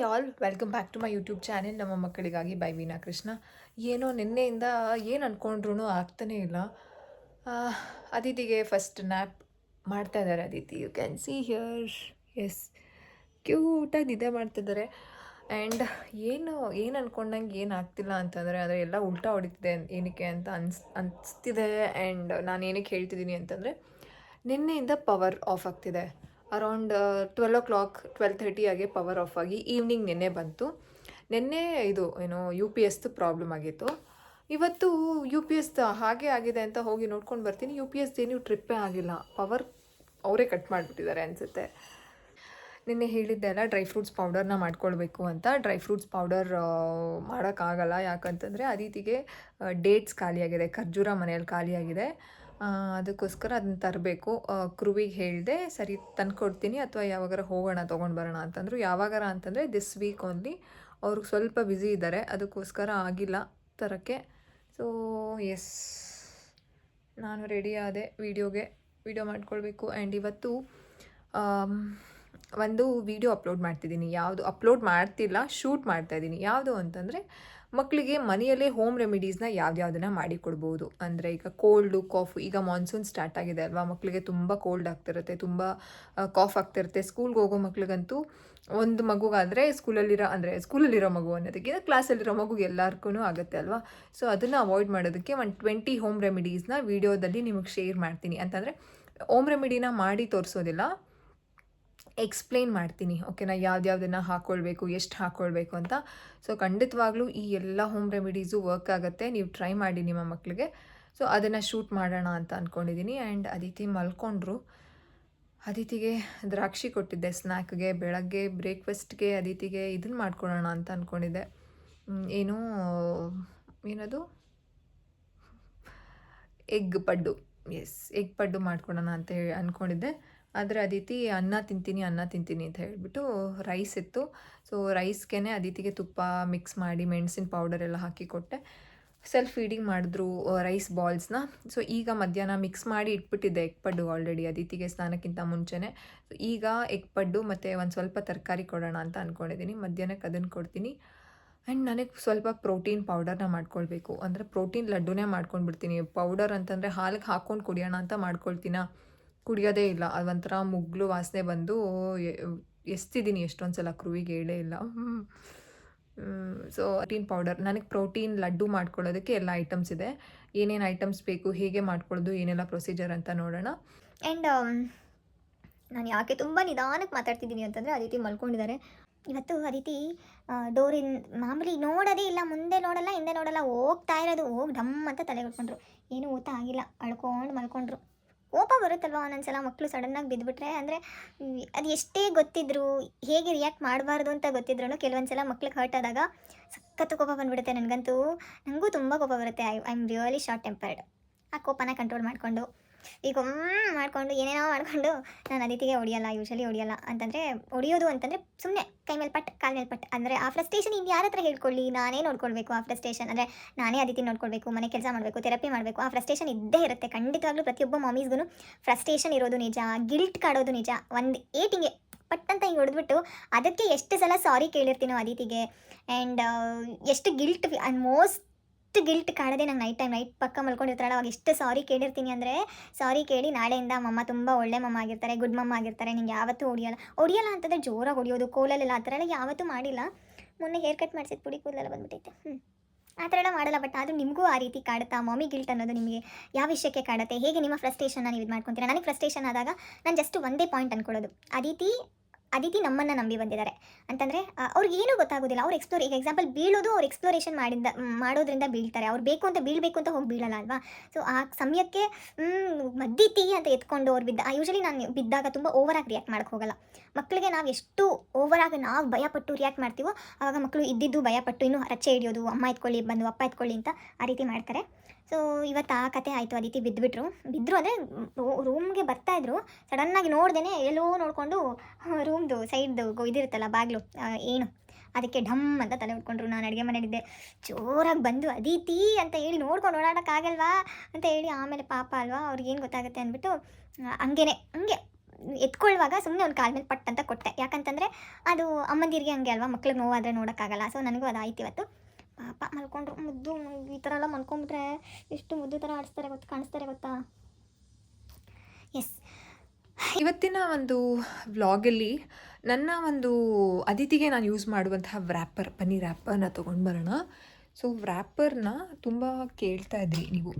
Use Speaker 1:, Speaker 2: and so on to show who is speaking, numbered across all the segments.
Speaker 1: Hi all welcome back to my YouTube channel ನಮ್ಮ ಮಕ್ಕಳಿಗಾಗಿ by Veena Krishna ಏನೋ ನಿನ್ನೆಯಿಂದ ಏನು ಅಂದ್ಕೊಂಡ್ರೂ ಆಗ್ತಾನೇ ಇಲ್ಲ. ಅದಿತಿಗೆ ಫಸ್ಟ್ ನ್ಯಾಪ್ ಮಾಡ್ತಾ ಇದ್ದಾರೆ Aditi. You can see here yes ಕ್ಯೂಟಾಗಿ ನಿದ್ದೆ ಮಾಡ್ತಿದ್ದಾರೆ ಆ್ಯಂಡ್ ಏನು ಏನು ಅಂದ್ಕೊಂಡಂಗೆ ಏನು ಆಗ್ತಿಲ್ಲ ಅಂತಂದರೆ ಆದರೆ ಎಲ್ಲ ಉಲ್ಟಾ ಹೊಡಿತಿದೆ ಏನಕ್ಕೆ ಅಂತ ಅನ್ಸ್, ಅನಿಸ್ತಿದೆ. ಆ್ಯಂಡ್ ನಾನು ಏನಕ್ಕೆ ಹೇಳ್ತಿದ್ದೀನಿ ಅಂತಂದರೆ ನಿನ್ನೆಯಿಂದ ಪವರ್ ಆಫ್ ಆಗ್ತಿದೆ. Around twelve o'clock twelve ಥರ್ಟಿಯಾಗೆ ಪವರ್ ಆಫ್ ಆಗಿ ಈವ್ನಿಂಗ್ ನಿನ್ನೆ ಬಂತು. ನಿನ್ನೆ ಇದು, ಏನೋ ಯು ಪಿ ಎಸ್ದು ಪ್ರಾಬ್ಲಮ್ ಆಗಿತ್ತು. ಇವತ್ತು ಯು ಪಿ ಎಸ್ ಹಾಗೆ ಆಗಿದೆ ಅಂತ ಹೋಗಿ ನೋಡ್ಕೊಂಡು ಬರ್ತೀನಿ. ಯು ಪಿ ಎಸ್ ಏನು ಟ್ರಿಪ್ಪೇ ಆಗಿಲ್ಲ. ಪವರ್ ಅವರೇ ಕಟ್ ಮಾಡಿಬಿಟ್ಟಿದ್ದಾರೆ ಅನಿಸುತ್ತೆ. ನಿನ್ನೆ ಹೇಳಿದ್ದೆ ಅಲ್ಲ ಡ್ರೈ ಫ್ರೂಟ್ಸ್ ಪೌಡರ್ನ ಮಾಡ್ಕೊಳ್ಬೇಕು ಅಂತ. ಡ್ರೈ ಫ್ರೂಟ್ಸ್ ಪೌಡರ್ ಮಾಡೋಕ್ಕಾಗಲ್ಲ ಯಾಕಂತಂದರೆ ರೀತಿಗೆ ಡೇಟ್ಸ್ ಖಾಲಿಯಾಗಿದೆ. ಖರ್ಜೂರ ಮನೆಯಲ್ಲಿ ಖಾಲಿಯಾಗಿದೆ. ಅದಕ್ಕೋಸ್ಕರ ಅದನ್ನ ತರಬೇಕು. ಕ್ರುವಿಗೆ ಹೇಳಿದೆ, ಸರಿ, ತಂದ್ಕೊಡ್ತೀನಿ ಅಥವಾ ಯಾವಾಗಾರ ಹೋಗೋಣ, ತೊಗೊಂಡು ಬರೋಣ ಅಂತಂದರು. ಯಾವಾಗಾರ ಅಂತಂದರೆ ದಿಸ್ ವೀಕ್ ಓನ್ಲಿ ಅವ್ರಿಗೆ ಸ್ವಲ್ಪ ಬ್ಯುಸಿ ಇದ್ದಾರೆ ಅದಕ್ಕೋಸ್ಕರ ಆಗಿಲ್ಲ ತರೋಕ್ಕೆ. ಸೊ ಎಸ್ ನಾನು ರೆಡಿ ಆದೆ ವೀಡಿಯೋಗೆ. ವೀಡಿಯೋ ಮಾಡ್ಕೊಳ್ಬೇಕು. ಆ್ಯಂಡ್ ಇವತ್ತು ಒಂದು ವಿಡಿಯೋ ಅಪ್ಲೋಡ್ ಮಾಡ್ತಿದ್ದೀನಿ. ಯಾವುದು ಅಪ್ಲೋಡ್ ಮಾಡ್ತಿಲ್ಲ ಶೂಟ್ ಮಾಡ್ತಾ ಇದ್ದೀನಿ. ಯಾವುದು ಅಂತಂದರೆ ಮಕ್ಕಳಿಗೆ ಮನೆಯಲ್ಲೇ ಹೋಮ್ ರೆಮಿಡೀಸ್ನ ಯಾವ್ಯಾವುದನ್ನು ಮಾಡಿಕೊಡ್ಬೋದು ಅಂದರೆ ಈಗ ಕೋಲ್ಡು ಕಾಫು ಈಗ ಮಾನ್ಸೂನ್ ಸ್ಟಾರ್ಟ್ ಆಗಿದೆ ಅಲ್ವಾ? ಮಕ್ಕಳಿಗೆ ತುಂಬ ಕೋಲ್ಡ್ ಆಗ್ತಿರುತ್ತೆ, ತುಂಬ ಕಾಫ್ ಆಗ್ತಿರುತ್ತೆ. ಸ್ಕೂಲ್ಗೆ ಹೋಗೋ ಮಕ್ಳಿಗಂತೂ ಒಂದು ಮಗುಗಾದರೆ ಸ್ಕೂಲಲ್ಲಿರೋ ಅಂದರೆ ಸ್ಕೂಲಲ್ಲಿರೋ ಮಗು ಅನ್ನೋದಕ್ಕಿಂತ ಕ್ಲಾಸಲ್ಲಿರೋ ಮಗು ಎಲ್ಲರಿಗೂ ಆಗುತ್ತೆ ಅಲ್ವಾ? ಸೊ ಅದನ್ನು ಅವಾಯ್ಡ್ ಮಾಡೋದಕ್ಕೆ ಒಂದು ಟ್ವೆಂಟಿ ಹೋಮ್ ರೆಮಿಡೀಸ್ನ ವೀಡಿಯೋದಲ್ಲಿ ನಿಮಗೆ ಶೇರ್ ಮಾಡ್ತೀನಿ. ಅಂತಂದರೆ ಹೋಮ್ ರೆಮಿಡಿನ ಮಾಡಿ ತೋರಿಸೋದಿಲ್ಲ. ಎಕ್ಸ್ಪ್ಲೇನ್ ಮಾಡ್ತೀನಿ ಓಕೆನಾ ಯಾವ್ದ್ಯಾವ್ದನ್ನು ಹಾಕ್ಕೊಳ್ಬೇಕು ಎಷ್ಟು ಹಾಕ್ಕೊಳ್ಬೇಕು ಅಂತ. ಸೊ ಖಂಡಿತವಾಗ್ಲೂ ಈ ಎಲ್ಲ ಹೋಮ್ ರೆಮಿಡೀಸು ವರ್ಕ್ ಆಗುತ್ತೆ. ನೀವು ಟ್ರೈ ಮಾಡಿ ನಿಮ್ಮ ಮಕ್ಕಳಿಗೆ ಸೊ ಅದನ್ನು ಶೂಟ್ ಮಾಡೋಣ ಅಂತ ಅಂದ್ಕೊಂಡಿದ್ದೀನಿ ಆ್ಯಂಡ್ ಅದಿತಿ ಮಲ್ಕೊಂಡ್ರು. ಅದಿತಿಗೆ ದ್ರಾಕ್ಷಿ ಕೊಟ್ಟಿದ್ದೆ ಸ್ನ್ಯಾಕ್ಗೆ ಬೆಳಗ್ಗೆ ಬ್ರೇಕ್ಫಾಸ್ಟ್ಗೆ ಅದಿತಿಗೆ ಇದನ್ನು ಮಾಡ್ಕೊಳೋಣ ಅಂತ ಅಂದ್ಕೊಂಡಿದ್ದೆ ಏನು, ಏನದು? Egg paddu. Yes egg paddu ಮಾಡ್ಕೊಳೋಣ ಅಂತ ಹೇಳಿ ಅಂದ್ಕೊಂಡಿದ್ದೆ ಆದರೆ ಅದಿತಿ ಅನ್ನ ತಿಂತೀನಿ ಅನ್ನ ತಿಂತೀನಿ ಅಂತ ಹೇಳಿಬಿಟ್ಟು ರೈಸ್ ಇತ್ತು. ಸೊ ರೈಸ್ಗೆ ಅದಿತಿಗೆ ತುಪ್ಪ ಮಿಕ್ಸ್ ಮಾಡಿ ಮೆಣಸಿನ ಪೌಡರ್ ಎಲ್ಲ ಹಾಕಿ ಕೊಟ್ಟೆ. ಸೆಲ್ಫ್ ಫೀಡಿಂಗ್ ಮಾಡಿದ್ರು ರೈಸ್ ಬಾಲ್ಸ್ನ ಸೊ ಈಗ ಮಧ್ಯಾಹ್ನ ಮಿಕ್ಸ್ ಮಾಡಿ ಇಟ್ಬಿಟ್ಟಿದ್ದೆ ಎಗ್ ಪಡ್ಡು ಆಲ್ರೆಡಿ ಅದಿತಿಗೆ ಸ್ನಾನಕ್ಕಿಂತ ಮುಂಚೆನೇ. ಸೊ ಈಗ ಎಗ್ ಪಡ್ಡು ಮತ್ತು ಒಂದು ಸ್ವಲ್ಪ ತರಕಾರಿ ಕೊಡೋಣ ಅಂತ ಅಂದ್ಕೊಂಡಿದ್ದೀನಿ ಮಧ್ಯಾಹ್ನಕ್ಕೆ ಅದನ್ನು ಕೊಡ್ತೀನಿ. ಆ್ಯಂಡ್ ನನಗೆ ಸ್ವಲ್ಪ ಪ್ರೋಟೀನ್ ಪೌಡರ್ನ ಮಾಡ್ಕೊಳ್ಬೇಕು. ಅಂದರೆ ಪ್ರೋಟೀನ್ ಲಡ್ಡುನೇ ಮಾಡ್ಕೊಂಡ್ಬಿಡ್ತೀನಿ. ಪೌಡರ್ ಅಂತಂದರೆ ಹಾಲಿಗೆ ಹಾಕ್ಕೊಂಡು ಕುಡಿಯೋಣ ಅಂತ ಮಾಡ್ಕೊಳ್ತೀನ? ಕುಡಿಯೋದೇ ಇಲ್ಲ. ಅದೊಂಥರ ಮುಗ್ಲು ವಾಸನೆ ಬಂದು ಎಸ್ತಿದ್ದೀನಿ ಎಷ್ಟೊಂದು ಸಲ ಕ್ರುವಿಗೆ ಹೇಳೇ ಇಲ್ಲ. ಸೊ ಪ್ರೋಟೀನ್ ಪೌಡರ್ ನನಗೆ ಪ್ರೋಟೀನ್ ಲಡ್ಡು ಮಾಡ್ಕೊಳ್ಳೋದಕ್ಕೆ ಎಲ್ಲ ಐಟಮ್ಸ್ ಇದೆ. ಏನೇನು ಐಟಮ್ಸ್ ಬೇಕು, ಹೇಗೆ ಮಾಡ್ಕೊಳ್ಳೋದು, ಏನೆಲ್ಲ ಪ್ರೊಸೀಜರ್ ಅಂತ ನೋಡೋಣ.
Speaker 2: ಆ್ಯಂಡ್ ನಾನು ಯಾಕೆ ತುಂಬ ನಿಧಾನಕ್ಕೆ ಮಾತಾಡ್ತಿದ್ದೀನಿ ಅಂತಂದರೆ ರೀತಿ ಮಲ್ಕೊಂಡಿದ್ದಾರೆ. ಇವತ್ತು ಆ ರೀತಿ ಡೋರಿನ್ ಮಾಮೂಲಿ ನೋಡೋದೇ ಇಲ್ಲ, ಮುಂದೆ ನೋಡಲ್ಲ, ಹಿಂದೆ ನೋಡಲ್ಲ, ಹೋಗ್ತಾ ಇರೋದು, ಹೋಗಿ ಡಮ್ ಅಂತ ತಲೆ ಹೊಡ್ಕೊಂಡ್ರು. ಏನೂ ಊಟ ಆಗಿಲ್ಲ, ಅಳ್ಕೊಂಡು ಮಲ್ಕೊಂಡ್ರು. ಕೋಪ ಬರುತ್ತಲ್ವ ಒಂದೊಂದ್ಸಲ ಮಕ್ಕಳು ಸಡನ್ನಾಗಿ ಬಿದ್ದುಬಿಟ್ರೆ ಅಂದರೆ ಅದು ಎಷ್ಟೇ ಗೊತ್ತಿದ್ರು ಹೇಗೆ ರಿಯಾಕ್ಟ್ ಮಾಡಬಾರ್ದು ಅಂತ ಗೊತ್ತಿದ್ರು ಕೆಲವೊಂದ್ಸಲ ಮಕ್ಳಿಗೆ ಹರ್ಟ್ ಆದಾಗ ಸಖತ್ತು ಕೋಪ ಬಂದ್ಬಿಡುತ್ತೆ ನನಗಂತೂ. ನನಗೂ ತುಂಬ ಕೋಪ ಬರುತ್ತೆ. I I am really short tempered ಆ ಕೋಪನ ಕಂಟ್ರೋಲ್ ಮಾಡಿಕೊಂಡು ಈಗ ಮಾಡಿಕೊಂಡು, ಏನೇನೋ ಮಾಡಿಕೊಂಡು ನಾನು ಅದಿತಿಗೆ ಹೊಡಿಯಲ್ಲ ಯೂಶಲಿ ಹೊಡಿಯಲ್ಲ. ಅಂತಂದರೆ, ಹೊಡಿಯೋದು ಅಂತಂದರೆ ಸುಮ್ಮನೆ ಕೈ ಮೇಲೆ ಪಟ್, ಕಾಲ್ ಮೇಲೆ ಪಟ್. ಅಂದರೆ ಆ ಫ್ರಸ್ಟೇಷನ್ ಇನ್ನು ಯಾರ ಹತ್ರ ಹೇಳ್ಕೊಳ್ಳಿ, ನಾನೇ ನೋಡ್ಕೊಳ್ಬೇಕು ಆ ಫ್ರಸ್ಟೇಷನ್ ಅಂದರೆ ನಾನೇ ಅದಿತಿ ನೋಡ್ಕೊಳ್ಬೇಕು, ಮನೆ ಕೆಲಸ ಮಾಡಬೇಕು ಥೆರಪಿ ಮಾಡಬೇಕು, ಆ ಫ್ರಸ್ಟೇಷನ್ ಇದ್ದೇ ಇರುತ್ತೆ. ಖಂಡಿತವಾಗ್ಲೂ ಪ್ರತಿಯೊಬ್ಬ ಮಾಮೀಸ್ಗೂ ಫ್ರಸ್ಟೇಷನ್ ಇರೋದು ನಿಜ ಗಿಲ್ಟ್ ಕಾಡೋದು ನಿಜ. ಒಂದು ಏಟಿಂಗೆ ಪಟ್ ಅಂತ ಹಿಂಗೆ ಹೊಡೆದ್ಬಿಟ್ಟು ಅದಕ್ಕೆ ಎಷ್ಟು ಸಲ ಸಾರಿ ಕೇಳಿರ್ತೀನೋ ಅದಿತಿಗೆ ಆ್ಯಂಡ್ ಎಷ್ಟು ಗಿಲ್ಟ್ ಮೋಸ್ಟ್ ಗಿಲ್ಟ್ ಕಾಡದೆ ನಂಗೆ ನೈಟ್ ಟೈಮ್ ನೈಟ್ ಪಕ್ಕ ಮಲ್ಕೊಂಡಿರ್ತಾರಲ್ಲ ಅವಾಗ ಎಷ್ಟು ಸಾರಿ ಕೇಳಿರ್ತೀನಿ ಅಂದರೆ ಸಾರಿ ಕೇಳಿ ನಾಳೆಯಿಂದ ಮಮ್ಮ ತುಂಬ ಒಳ್ಳೆ ಮಮ್ಮ ಆಗಿರ್ತಾರೆ ಗುಡ್ ಮಮ್ಮ ಆಗಿರ್ತಾರೆ, ನಿಂಗೆ ಯಾವತ್ತೂ ಹೊಡಿಯಲ್ಲ. ಹೊಡಿಯಲ್ಲ ಅಂತಂದರೆ ಜೋರಾಗಿ ಹೊಡಿಯೋದು, ಕೋಲಲ್ಲೆಲ್ಲ ಆ ಥರ ಎಲ್ಲ ಯಾವತ್ತೂ ಮಾಡಿಲ್ಲ. ಮೊನ್ನೆ ಹೇರ್ ಕಟ್ ಮಾಡಿಸಿದ ಪುಡಿ ಕೂದಲೆಲ್ಲ ಬಂದ್ಬಿಟ್ಟೈತೆ ಹ್ಞೂ ಆ ಥರ ಎಲ್ಲ ಮಾಡಲ್ಲ ಬಟ್ ಆದರೂ ನಿಮಗೂ ಆ ರೀತಿ ಕಾಡುತ್ತಾ? ಮಮ್ಮಿ ಗಿಲ್ಟ್ ಅನ್ನೋದು ನಿಮಗೆ ಯಾವ ವಿಷಯಕ್ಕೆ ಕಾಡುತ್ತೆ? ಹೇಗೆ ನಿಮ್ಮ ಫ್ರಸ್ಟ್ರೇಷನ್ನ ನೀವು ಇದು ಮಾಡ್ಕೊತೀರಾ? ನನಗೆ ಫ್ರಸ್ಟ್ರೇಷನ್ ಆದಾಗ ನಾನು ಜಸ್ಟ್ ಒಂದೇ ಪಾಯಿಂಟ್ ಅನ್ಕೊಳ್ಳೋದು. ಅದಿತಿ ಅದಿತಿ ನಮ್ಮನ್ನು ನಂಬಿ ಬಂದಿದ್ದಾರೆ. ಅಂತಂದರೆ ಅವ್ರಿಗೆ ಏನೂ ಗೊತ್ತಾಗೋದಿಲ್ಲ. ಅವ್ರು ಎಕ್ಸ್ಪ್ಲೋರ್ ಈಗ ಎಕ್ಸಾಂಪಲ್ ಬೀಳೋದು ಅವ್ರು ಎಕ್ಸ್ಪ್ಲೋರೇಷನ್ ಮಾಡಿದ ಮಾಡೋದ್ರಿಂದ ಬೀಳ್ತಾರೆ. ಅವ್ರು ಬೇಕು ಅಂತ ಬೀಳಬೇಕು ಅಂತ ಹೋಗಿ ಬೀಳಲ್ಲ ಅಲ್ವಾ? ಸೊ ಆ ಸಮಯಕ್ಕೆ ಮದ್ದಿತಿ ಅಂತ ಎತ್ಕೊಂಡು ಅವ್ರು ಬಿದ್ದ ಯೂಶಲಿ ನಾನು ಬಿದ್ದಾಗ ತುಂಬ ಓವರಾಗಿ ರಿಯಾಕ್ಟ್ ಮಾಡೋಕ್ಕೆ ಹೋಗಲ್ಲ. ಮಕ್ಕಳಿಗೆ ನಾವು ಎಷ್ಟು ಓವರಾಗಿ ನಾವು ಭಯಪಟ್ಟು ರಿಯಾಕ್ಟ್ ಮಾಡ್ತೀವೋ ಆವಾಗ ಮಕ್ಕಳು ಇದ್ದಿದ್ದು ಭಯಪಟ್ಟು ಇನ್ನೂ ರಚ್ಚೆ ಹಿಡಿಯೋದು ಅಮ್ಮ ಎತ್ಕೊಳ್ಳಿ ಬಂದು ಅಪ್ಪ ಎತ್ಕೊಳ್ಳಿ ಅಂತ ಆ ರೀತಿ ಮಾಡ್ತಾರೆ. ಸೊ ಇವತ್ತು ಆ ಕತೆ ಆಯಿತು ಅದಿತಿ ಬಿದ್ದುಬಿಟ್ರು ಬಿದ್ದರು ಅಂದರೆ ರೂಮ್ಗೆ ಬರ್ತಾಯಿದ್ರು ಸಡನ್ನಾಗಿ ನೋಡ್ದೇ ಎಲ್ಲೋ ನೋಡಿಕೊಂಡು ರೂಮ್ದು ಸೈಡ್ದು ಇದಿರುತ್ತಲ್ಲ ಬಾಗಿಲು ಏನು? ಅದಕ್ಕೆ ಢಮ್ ಅಂತ ತಲೆ ಉಟ್ಕೊಂಡ್ರು. ನಾನು ಅಡುಗೆ ಮನೆಯಲ್ಲಿದ್ದೆ ಜೋರಾಗಿ ಬಂದು ಅದೀತಿ ಅಂತ ಹೇಳಿ ನೋಡ್ಕೊಂಡು ಓಡಾಡೋಕ್ಕಾಗಲ್ವಾ ಅಂತ ಹೇಳಿ ಆಮೇಲೆ ಪಾಪ ಅಲ್ವಾ ಅವ್ರಿಗೇನು ಗೊತ್ತಾಗುತ್ತೆ ಅಂದ್ಬಿಟ್ಟು ಆ, ಹಂಗೇನೆ ಹಂಗೆ ಎತ್ಕೊಳ್ಳುವಾಗ ಸುಮ್ಮನೆ ಒಂದು ಕಾಲ ಮೇಲೆ ಪಟ್ ಅಂತ ಕೊಟ್ಟೆ. ಯಾಕಂತಂದರೆ ಅದು ಅಮ್ಮಂದಿರಿಗೆ ಹಂಗೆ ಅಲ್ವಾ ಮಕ್ಳಿಗೆ ನೋವಾದರೆ ನೋಡೋಕ್ಕಾಗಲ್ಲ. ಸೊ ನನಗೂ ಅದು ಆಯ್ತು ಇವತ್ತು. ಪಾಪ ಮಲ್ಕೊಂಡ್ರು. ಮುದ್ದು ಈ ಥರ ಎಲ್ಲ ಮಲ್ಕೊಂಡ್ಬಿಟ್ರೆ ಎಷ್ಟು ಮುದ್ದು ಥರ ಆಡಿಸ್ತಾರೆ ಗೊತ್ತಾ, ಕಾಣಿಸ್ತಾರೆ ಗೊತ್ತಾ? ಎಸ್
Speaker 1: ಇವತ್ತಿನ ಒಂದು ವ್ಲಾಗಲ್ಲಿ ನನ್ನ ಒಂದು ಅದಿತಿಗೆ ನಾನು ಯೂಸ್ ಮಾಡುವಂತಹ ವ್ರ್ಯಾಪರ್ ಪನ್ನೀರ್ ರ್ಯಾಪರ್ನ ತೊಗೊಂಡು ಬರೋಣ. ಸೊ ವ್ರ್ಯಾಪರ್ನ ತುಂಬ ಕೇಳ್ತಾ ಇದ್ರಿ ನೀವು.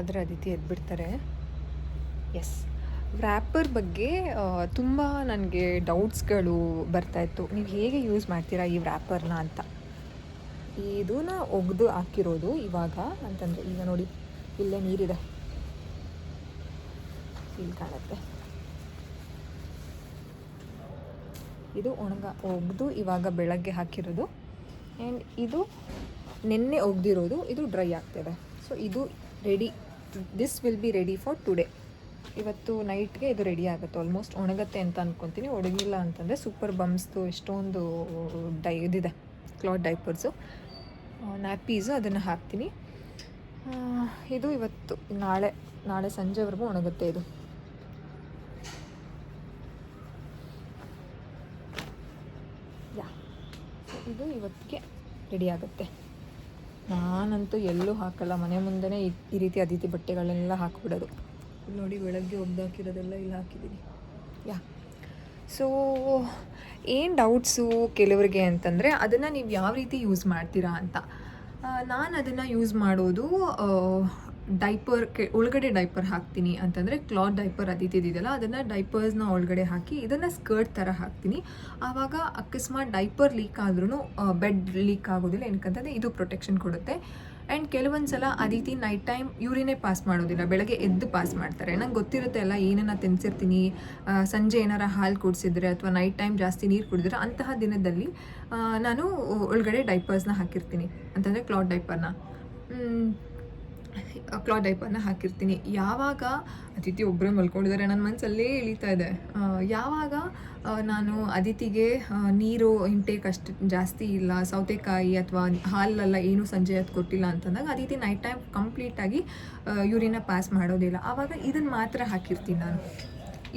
Speaker 1: ಆದರೆ ಅದಿತಿ ಎದ್ಬಿಡ್ತಾರೆ. ಎಸ್ ವ್ರ್ಯಾಪರ್ ಬಗ್ಗೆ ತುಂಬ ನನಗೆ ಡೌಟ್ಸ್ಗಳು ಬರ್ತಾಯಿತ್ತು ನೀವು ಹೇಗೆ ಯೂಸ್ ಮಾಡ್ತೀರಾ ಈ ವ್ರ್ಯಾಪರ್ನ ಅಂತ? ಇದನ್ನ ಒಗೆದು ಹಾಕಿರೋದು ಇವಾಗ ಅಂತಂದರೆ, ಈಗ ನೋಡಿ, ಇಲ್ಲೇ ನೀರಿದೆ. ಇಲ್ಲಿ ಕಾಣುತ್ತೆ. ಇದು ಒಣಗ, ಒಗೆದು ಇವಾಗ ಬೆಳಗ್ಗೆ ಹಾಕಿರೋದು. ಆ್ಯಂಡ್ ಇದು ನೆನ್ನೆ ಒಗ್ದಿರೋದು, ಇದು ಡ್ರೈ ಆಗ್ತಿದೆ. ಸೊ ಇದು ready this will be ready for today ಇವತ್ತು ನೈಟ್ಗೆ ಇದು ರೆಡಿ ಆಗುತ್ತೆ. ಆಲ್ಮೋಸ್ಟ್ ಒಣಗತ್ತೆ ಅಂತ ಅಂದ್ಕೊತೀನಿ ಒಣಗಿಲ್ಲ ಅಂತಂದರೆ ಸೂಪರ್ ಬಮ್ಸ್ದು ಎಷ್ಟೊಂದು ಡೈ, ಇದಿದೆ ಕ್ಲಾತ್ ಡೈಪರ್ಸು ನ್ಯಾಪೀಸು ಅದನ್ನು ಹಾಕ್ತೀನಿ. ಇದು ಇವತ್ತು, ನಾಳೆ ನಾಳೆ ಸಂಜೆವರೆಗೂ ಒಣಗುತ್ತೆ ಇದು. ಯಾ ಇದು ಇವತ್ತಿಗೆ ರೆಡಿ ಆಗುತ್ತೆ. ನಾನಂತೂ ಎಲ್ಲೂ ಹಾಕಲ್ಲ. ಮನೆ ಮುಂದೆನೇ ಈ ರೀತಿ ಅದಿತಿ ಬಟ್ಟೆಗಳನ್ನೆಲ್ಲ ಹಾಕ್ಬಿಡೋದು. ನೋಡಿ ಬೆಳಗ್ಗೆ ಒಗ್ದಾಕಿರೋದೆಲ್ಲ ಇಲ್ಲಿ ಹಾಕಿದ್ದೀನಿ. ಯಾ. ಸೊ ಏನು ಡೌಟ್ಸು ಕೆಲವರಿಗೆ ಅಂತಂದರೆ ಅದನ್ನು ನೀವು ಯಾವ ರೀತಿ ಯೂಸ್ ಮಾಡ್ತೀರಾ ಅಂತ. ನಾನು ಅದನ್ನು ಯೂಸ್ ಮಾಡೋದು ಡೈಪರ್ ಒಳಗಡೆ ಡೈಪರ್ ಹಾಕ್ತೀನಿ ಅಂತಂದರೆ ಕ್ಲಾತ್ ಡೈಪರ್ ಅದಿತಿದೆಯಲ್ಲ ಅದನ್ನು ಡೈಪರ್ಸ್ನ ಒಳಗಡೆ ಹಾಕಿ ಇದನ್ನು ಸ್ಕರ್ಟ್ ಥರ ಹಾಕ್ತೀನಿ. ಆವಾಗ ಅಕಸ್ಮಾತ್ ಡೈಪರ್ ಲೀಕ್ ಆದ್ರೂ ಬೆಡ್ ಲೀಕ್ ಆಗೋದಿಲ್ಲ, ಏನಕ್ಕಂತಂದರೆ ಇದು ಪ್ರೊಟೆಕ್ಷನ್ ಕೊಡುತ್ತೆ. ಆ್ಯಂಡ್ ಕೆಲವೊಂದು ಸಲ ಅದಿತಿ ನೈಟ್ ಟೈಮ್ ಯೂರಿನೇ ಪಾಸ್ ಮಾಡೋದಿಲ್ಲ, ಬೆಳಗ್ಗೆ ಎದ್ದು ಪಾಸ್ ಮಾಡ್ತಾರೆ. ನಂಗೆ ಗೊತ್ತಿರುತ್ತೆ ಅಲ್ಲ, ಏನನ್ನ ತಿನ್ಸಿರ್ತೀನಿ ಸಂಜೆ ಏನಾರ ಹಾಲು ಕುಡಿಸಿದ್ರೆ ಅಥವಾ ನೈಟ್ ಟೈಮ್ ಜಾಸ್ತಿ ನೀರು ಕುಡಿದ್ರೆ ಅಂತಹ ದಿನದಲ್ಲಿ ನಾನು ಒಳಗಡೆ ಡೈಪರ್ಸ್ನ ಹಾಕಿರ್ತೀನಿ, ಅಂತಂದರೆ ಕ್ಲಾತ್ ಡೈಪರ್ನ. ಕ್ಲಾತ್ ಟೈಪನ್ನು ಹಾಕಿರ್ತೀನಿ. ಯಾವಾಗ ಅದಿತಿ ಒಬ್ಬರೇ ಮಲ್ಕೊಂಡಿದ್ದಾರೆ ನನ್ನ ಮನಸ್ಸಲ್ಲೇ ಇಳಿತಾ ಇದೆ. ಯಾವಾಗ ನಾನು ಅದಿತಿಗೆ ನೀರು ಇಂಟೇಕ್ ಅಷ್ಟು ಜಾಸ್ತಿ ಇಲ್ಲ, ಸೌತೆಕಾಯಿ ಅಥವಾ ಹಾಲೆಲ್ಲ ಏನು ಸಂಜೆ ಅದು ಕೊಟ್ಟಿಲ್ಲ ಅಂತಂದಾಗ ಅದಿತಿ ನೈಟ್ ಟೈಮ್ ಕಂಪ್ಲೀಟಾಗಿ ಯೂರಿನ ಪಾಸ್ ಮಾಡೋದಿಲ್ಲ. ಆವಾಗ ಇದನ್ನು ಮಾತ್ರ ಹಾಕಿರ್ತೀನಿ ನಾನು.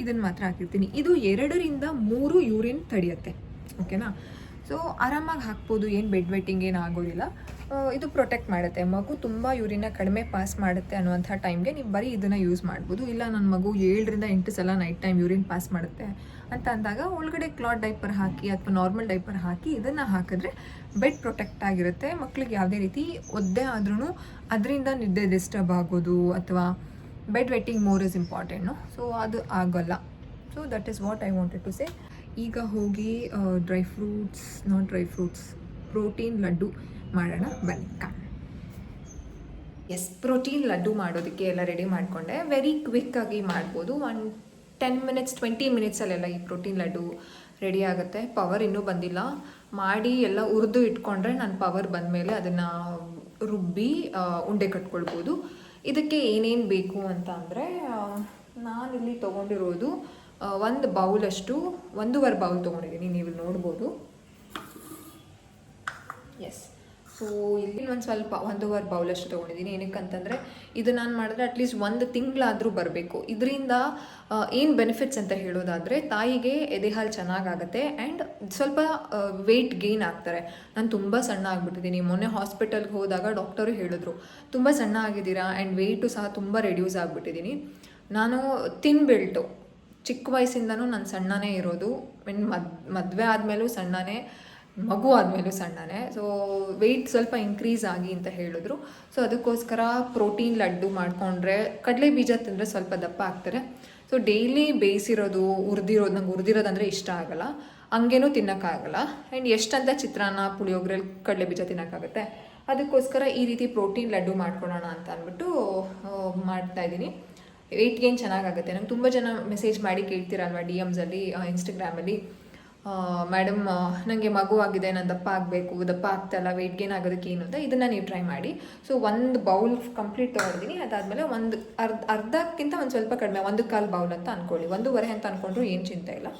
Speaker 1: ಇದನ್ನು ಮಾತ್ರ ಹಾಕಿರ್ತೀನಿ. ಇದು ಎರಡರಿಂದ ಮೂರು ಯೂರಿನ್ ತಡೆಯುತ್ತೆ. ಓಕೆನಾ ಸೊ ಆರಾಮಾಗಿ ಹಾಕ್ಬೋದು, ಏನು ಬೆಡ್ ವೆಟ್ಟಿಂಗ್ ಏನು ಆಗೋದಿಲ್ಲ. ಇದು ಪ್ರೊಟೆಕ್ಟ್ ಮಾಡುತ್ತೆ. ಮಗು ತುಂಬ ಯೂರಿನ ಕಡಿಮೆ ಪಾಸ್ ಮಾಡುತ್ತೆ ಅನ್ನುವಂಥ ಟೈಮ್ಗೆ ನೀವು ಬರೀ ಇದನ್ನು ಯೂಸ್ ಮಾಡ್ಬೋದು. ಇಲ್ಲ ನನ್ನ ಮಗು ಏಳರಿಂದ ಎಂಟು ಸಲ ನೈಟ್ ಟೈಮ್ ಯೂರಿನ್ ಪಾಸ್ ಮಾಡುತ್ತೆ ಅಂತ ಅಂದಾಗ ಒಳಗಡೆ ಕ್ಲಾತ್ ಡೈಪರ್ ಹಾಕಿ ಅಥವಾ ನಾರ್ಮಲ್ ಡೈಪರ್ ಹಾಕಿ ಇದನ್ನು ಹಾಕಿದ್ರೆ ಬೆಡ್ ಪ್ರೊಟೆಕ್ಟ್ ಆಗಿರುತ್ತೆ. ಮಕ್ಕಳಿಗೆ ಯಾವುದೇ ರೀತಿ ಒದ್ದೆ ಆದ್ರೂ ಅದರಿಂದ ನಿದ್ದೆ ಡಿಸ್ಟರ್ಬ್ ಆಗೋದು ಅಥವಾ bed wetting more is important so ಅದು ಆಗೋಲ್ಲ. So that is what I wanted to say ಈಗ ಹೋಗಿ dry fruits not dry fruits protein laddu ಮಾಡೋಣ ಬನ್ನಿ. ಎಸ್ ಪ್ರೋಟೀನ್ ಲಡ್ಡು ಮಾಡೋದಕ್ಕೆ ಎಲ್ಲ ರೆಡಿ ಮಾಡಿಕೊಂಡೆ. ವೆರಿ ಕ್ವಿಕ್ಕಾಗಿ ಮಾಡ್ಬೋದು. ಒನ್ ಟೆನ್ ಮಿನಿಟ್ಸ್ ಟ್ವೆಂಟಿ ಮಿನಿಟ್ಸಲ್ಲೆಲ್ಲ ಈ ಪ್ರೋಟೀನ್ ಲಡ್ಡು ರೆಡಿ ಆಗುತ್ತೆ. ಪವರ್ ಇನ್ನೂ ಬಂದಿಲ್ಲ. ಮಾಡಿ ಎಲ್ಲ ಹುರಿದು ಇಟ್ಕೊಂಡ್ರೆ ನಾನು ಪವರ್ ಬಂದ ಮೇಲೆ ಅದನ್ನು ರುಬ್ಬಿ ಉಂಡೆ ಕಟ್ಕೊಳ್ಬೋದು. ಇದಕ್ಕೆ ಏನೇನು ಬೇಕು ಅಂತ ಅಂದರೆ ನಾನಿಲ್ಲಿ ತೊಗೊಂಡಿರೋದು ಒಂದು ಬೌಲಷ್ಟು, ಒಂದೂವರೆ ಬೌಲ್ ತೊಗೊಂಡಿದ್ದೀನಿ ನೀವು ನೋಡ್ಬೋದು. ಎಸ್ ಸೊ ಇಲ್ಲಿ ಒಂದು ಸ್ವಲ್ಪ ಒಂದೂವರೆ ಬೌಲಷ್ಟು ತೊಗೊಂಡಿದ್ದೀನಿ. ಏನಕ್ಕಂತಂದರೆ, ಇದು ನಾನು ಮಾಡಿದ್ರೆ ಅಟ್ಲೀಸ್ಟ್ ಒಂದು ತಿಂಗಳಾದರೂ ಬರಬೇಕು. ಇದರಿಂದ ಏನು ಬೆನಿಫಿಟ್ಸ್ ಅಂತ ಹೇಳೋದಾದರೆ, ತಾಯಿಗೆ ಎದೆಹಾಲು ಚೆನ್ನಾಗಾಗುತ್ತೆ ಆ್ಯಂಡ್ ಸ್ವಲ್ಪ ವೆಯ್ಟ್ ಗೇನ್ ಆಗ್ತಾರೆ. ನಾನು ತುಂಬ ಸಣ್ಣ ಆಗಿಬಿಟ್ಟಿದ್ದೀನಿ. ಮೊನ್ನೆ ಹಾಸ್ಪಿಟಲ್ಗೆ ಹೋದಾಗ ಡಾಕ್ಟರು ಹೇಳಿದ್ರು, ತುಂಬ ಸಣ್ಣ ಆಗಿದ್ದೀರಾ ಆ್ಯಂಡ್ ವೆಯ್ಟು ಸಹ ತುಂಬ ರೆಡ್ಯೂಸ್ ಆಗಿಬಿಟ್ಟಿದ್ದೀನಿ. ನಾನು ತಿನ್ಬಿಲ್ಟು ಚಿಕ್ಕ ವಯಸ್ಸಿಂದನೂ ನಾನು ಸಣ್ಣನೇ ಇರೋದು. ಮೀನ್ ಮದ್, ಮದುವೆ ಆದಮೇಲೂ ಸಣ್ಣನೇ, ಮಗು ಆದಮೇಲೂ ಸಣ್ಣನೇ. ಸೊ ವೆಯ್ಟ್ ಸ್ವಲ್ಪ ಇನ್ಕ್ರೀಸ್ ಆಗಿ ಅಂತ ಹೇಳಿದ್ರು. ಸೊ ಅದಕ್ಕೋಸ್ಕರ ಪ್ರೋಟೀನ್ ಲಡ್ಡು ಮಾಡಿಕೊಂಡ್ರೆ, ಕಡಲೆ ಬೀಜ ತಿಂದರೆ ಸ್ವಲ್ಪ ದಪ್ಪ ಆಗ್ತಾರೆ ಸೊ ಡೈಲಿ ಬೇಯಿಸಿರೋದು, ಹುರಿದಿರೋದು, ನಂಗೆ ಹುರಿದಿರೋದಂದರೆ ಇಷ್ಟ ಆಗಲ್ಲ. ಹಂಗೇನೂ ತಿನ್ನೋಕ್ಕಾಗಲ್ಲ ಆ್ಯಂಡ್ ಎಷ್ಟಂತ ಚಿತ್ರಾನ್ನ ಪುಳಿಯೋಗರೆ ಕಡಲೆ ಬೀಜ ತಿನ್ನೋಕ್ಕಾಗುತ್ತೆ? ಅದಕ್ಕೋಸ್ಕರ ಈ ರೀತಿ ಪ್ರೋಟೀನ್ ಲಡ್ಡು ಮಾಡ್ಕೊಳ್ಳೋಣ ಅಂತ ಅಂದ್ಬಿಟ್ಟು ಮಾಡ್ತಾಯಿದ್ದೀನಿ ವೆಯ್ಟ್ ಗೇನ್ ಚೆನ್ನಾಗಾಗುತ್ತೆ. ನಂಗೆ ತುಂಬ ಜನ ಮೆಸೇಜ್ ಮಾಡಿ ಕೇಳ್ತೀರಲ್ವ ಡಿ ಎಮ್ಸಲ್ಲಿ ಇನ್ಸ್ಟಾಗ್ರಾಮಲ್ಲಿ ಮೇಡಮ್ ನನಗೆ ಮಗು ಆಗಿದೆ, ನಾನು ದಪ್ಪ ಆಗಬೇಕು, ದಪ್ಪ ಆಗ್ತಲ್ಲ ವೆಯ್ಟ್ ಗೇನ್ ಆಗೋದಕ್ಕೆ ಏನು ಅಂತ ಇದನ್ನು ನೀವು ಟ್ರೈ ಮಾಡಿ. ಸೊ ಒಂದು ಬೌಲ್ ಕಂಪ್ಲೀಟ್ ತೊಗೊಂಡಿದ್ದೀನಿ ಅದಾದಮೇಲೆ ಒಂದು ಅರ್ಧ, ಅರ್ಧಕ್ಕಿಂತ ಒಂದು ಸ್ವಲ್ಪ ಕಡಿಮೆ, ಒಂದು ಕಾಲು ಬೌಲ್ ಅಂತ ಅಂದ್ಕೊಳ್ಳಿ ಒಂದೂವರೆ ಅಂತ ಅಂದ್ಕೊಂಡ್ರು ಏನು ಚಿಂತೆ ಇಲ್ಲ.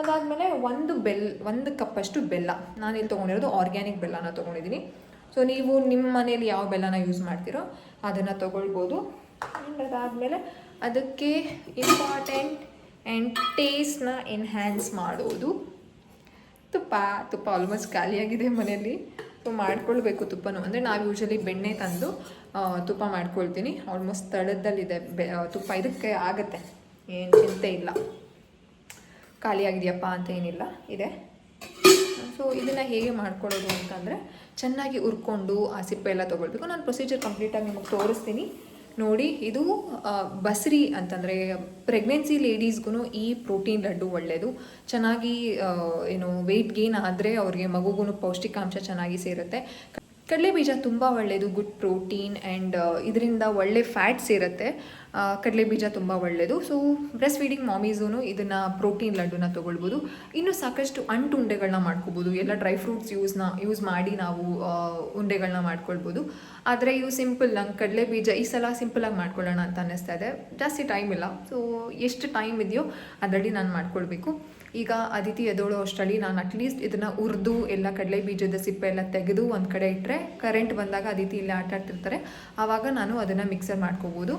Speaker 1: ಅದಾದಮೇಲೆ ಒಂದು ಬೆಲ್, ಒಂದು ಕಪ್ಪಷ್ಟು ಬೆಲ್ಲ. ನಾನಿಲ್ಲಿ ತೊಗೊಂಡಿರೋದು ಆರ್ಗ್ಯಾನಿಕ್ ಬೆಲ್ಲನ ತೊಗೊಂಡಿದ್ದೀನಿ ಸೊ ನೀವು ನಿಮ್ಮ ಮನೇಲಿ ಯಾವ ಬೆಲ್ಲನ ಯೂಸ್ ಮಾಡ್ತೀರೋ ಅದನ್ನು ತೊಗೊಳ್ಬೋದು. ಅದಾದಮೇಲೆ ಅದಕ್ಕೆ ಇಂಪಾರ್ಟೆಂಟ್ ಆ್ಯಂಡ್ ಟೇಸ್ಟ್ನ ಎನ್ಹ್ಯಾನ್ಸ್ ಮಾಡೋದು ತುಪ್ಪ ತುಪ್ಪ ಆಲ್ಮೋಸ್ಟ್ ಖಾಲಿಯಾಗಿದೆ ಮನೆಯಲ್ಲಿ. ಸೊ ಮಾಡ್ಕೊಳ್ಬೇಕು ತುಪ್ಪನೂ. ಅಂದರೆ ನಾವು ಯೂಶಲಿ ಬೆಣ್ಣೆ ತಂದು ತುಪ್ಪ ಮಾಡ್ಕೊಳ್ತೀನಿ. ಆಲ್ಮೋಸ್ಟ್ ತಳದಲ್ಲಿದೆ. ಬೆ ತುಪ್ಪ ಇದಕ್ಕೆ ಆಗುತ್ತೆ. ಏನು ಚಿಂತೆ ಇಲ್ಲ. ಖಾಲಿಯಾಗಿದೆಯಪ್ಪ ಅಂತ ಏನಿಲ್ಲ. ಇದೆ. ಸೊ ಇದನ್ನು ಹೇಗೆ ಮಾಡ್ಕೊಳ್ಳೋದು ಅಂತಂದರೆ ಚೆನ್ನಾಗಿ ಉರ್ಕೊಂಡು ಆ ಸಿಪ್ಪೆ ಎಲ್ಲ ತೊಗೊಳ್ಬೇಕು. ನಾನು ಪ್ರೊಸೀಜರ್ ಕಂಪ್ಲೀಟಾಗಿ ನಿಮಗೆ ತೋರಿಸ್ತೀನಿ. ನೋಡಿ, ಇದು ಬಸ್ರಿ ಅಂತಂದರೆ ಪ್ರೆಗ್ನೆನ್ಸಿ ಲೇಡೀಸ್ಗೂ ಈ ಪ್ರೋಟೀನ್ ಲಡ್ಡು ಒಳ್ಳೆಯದು ಚೆನ್ನಾಗಿ ಏನು ವೆಯ್ಟ್ ಗೇನ್ ಆದರೆ ಅವ್ರಿಗೆ ಮಗುಗೂ ಪೌಷ್ಟಿಕಾಂಶ ಚೆನ್ನಾಗಿ ಸೇರುತ್ತೆ. ಕಡಲೆ ಬೀಜ ತುಂಬ ಒಳ್ಳೆಯದು ಗುಡ್ ಪ್ರೋಟೀನ್ ಆ್ಯಂಡ್ ಇದರಿಂದ ಒಳ್ಳೆ ಫ್ಯಾಟ್ಸ್ ಇರುತ್ತೆ. ಕಡಲೆ ಬೀಜ ತುಂಬ ಒಳ್ಳೆಯದು ಸೊ ಬ್ರೆಸ್ ಫೀಡಿಂಗ್ ಮಾಮೀಸೂ ಇದನ್ನು ಪ್ರೋಟೀನ್ ಲಡ್ಡುನ ತೊಗೊಳ್ಬೋದು. ಇನ್ನು ಸಾಕಷ್ಟು ಅಂಟು ಉಂಡೆಗಳನ್ನ ಮಾಡ್ಕೋಬೋದು. ಎಲ್ಲ ಡ್ರೈ ಫ್ರೂಟ್ಸ್ ಯೂಸ್ನ, ಯೂಸ್ ಮಾಡಿ ನಾವು ಉಂಡೆಗಳನ್ನ ಮಾಡ್ಕೊಳ್ಬೋದು. ಆದರೆ ಇದು ಸಿಂಪಲ್ ನಂಗೆ ಕಡಲೆ ಬೀಜ, ಈ ಸಲ ಸಿಂಪಲಾಗಿ ಮಾಡ್ಕೊಳ್ಳೋಣ ಅಂತ ಅನ್ನಿಸ್ತಾ ಇದೆ. ಜಾಸ್ತಿ ಟೈಮ್ ಇಲ್ಲ. ಸೊ ಎಷ್ಟು ಟೈಮ್ ಇದೆಯೋ ಅದರಲ್ಲಿ ನಾನು ಮಾಡ್ಕೊಳ್ಬೇಕು. ಈಗ ಅದಿತಿ ಎದೋಳೋ ಅಷ್ಟರಲ್ಲಿ ನಾನು ಅಟ್ಲೀಸ್ಟ್ ಇದನ್ನು ಹುರಿದು ಎಲ್ಲ ಕಡಲೆ ಬೀಜದ ಸಿಪ್ಪೆ ಎಲ್ಲ ತೆಗೆದು ಒಂದು ಕಡೆ ಇಟ್ಟರೆ ಕರೆಂಟ್ ಬಂದಾಗ ಅದಿತಿ ಇಲ್ಲಿ ಆಟ ಆಡ್ತಿರ್ತಾರೆ. ಆವಾಗ ನಾನು ಅದನ್ನು ಮಿಕ್ಸರ್ ಮಾಡ್ಕೋಬೋದು.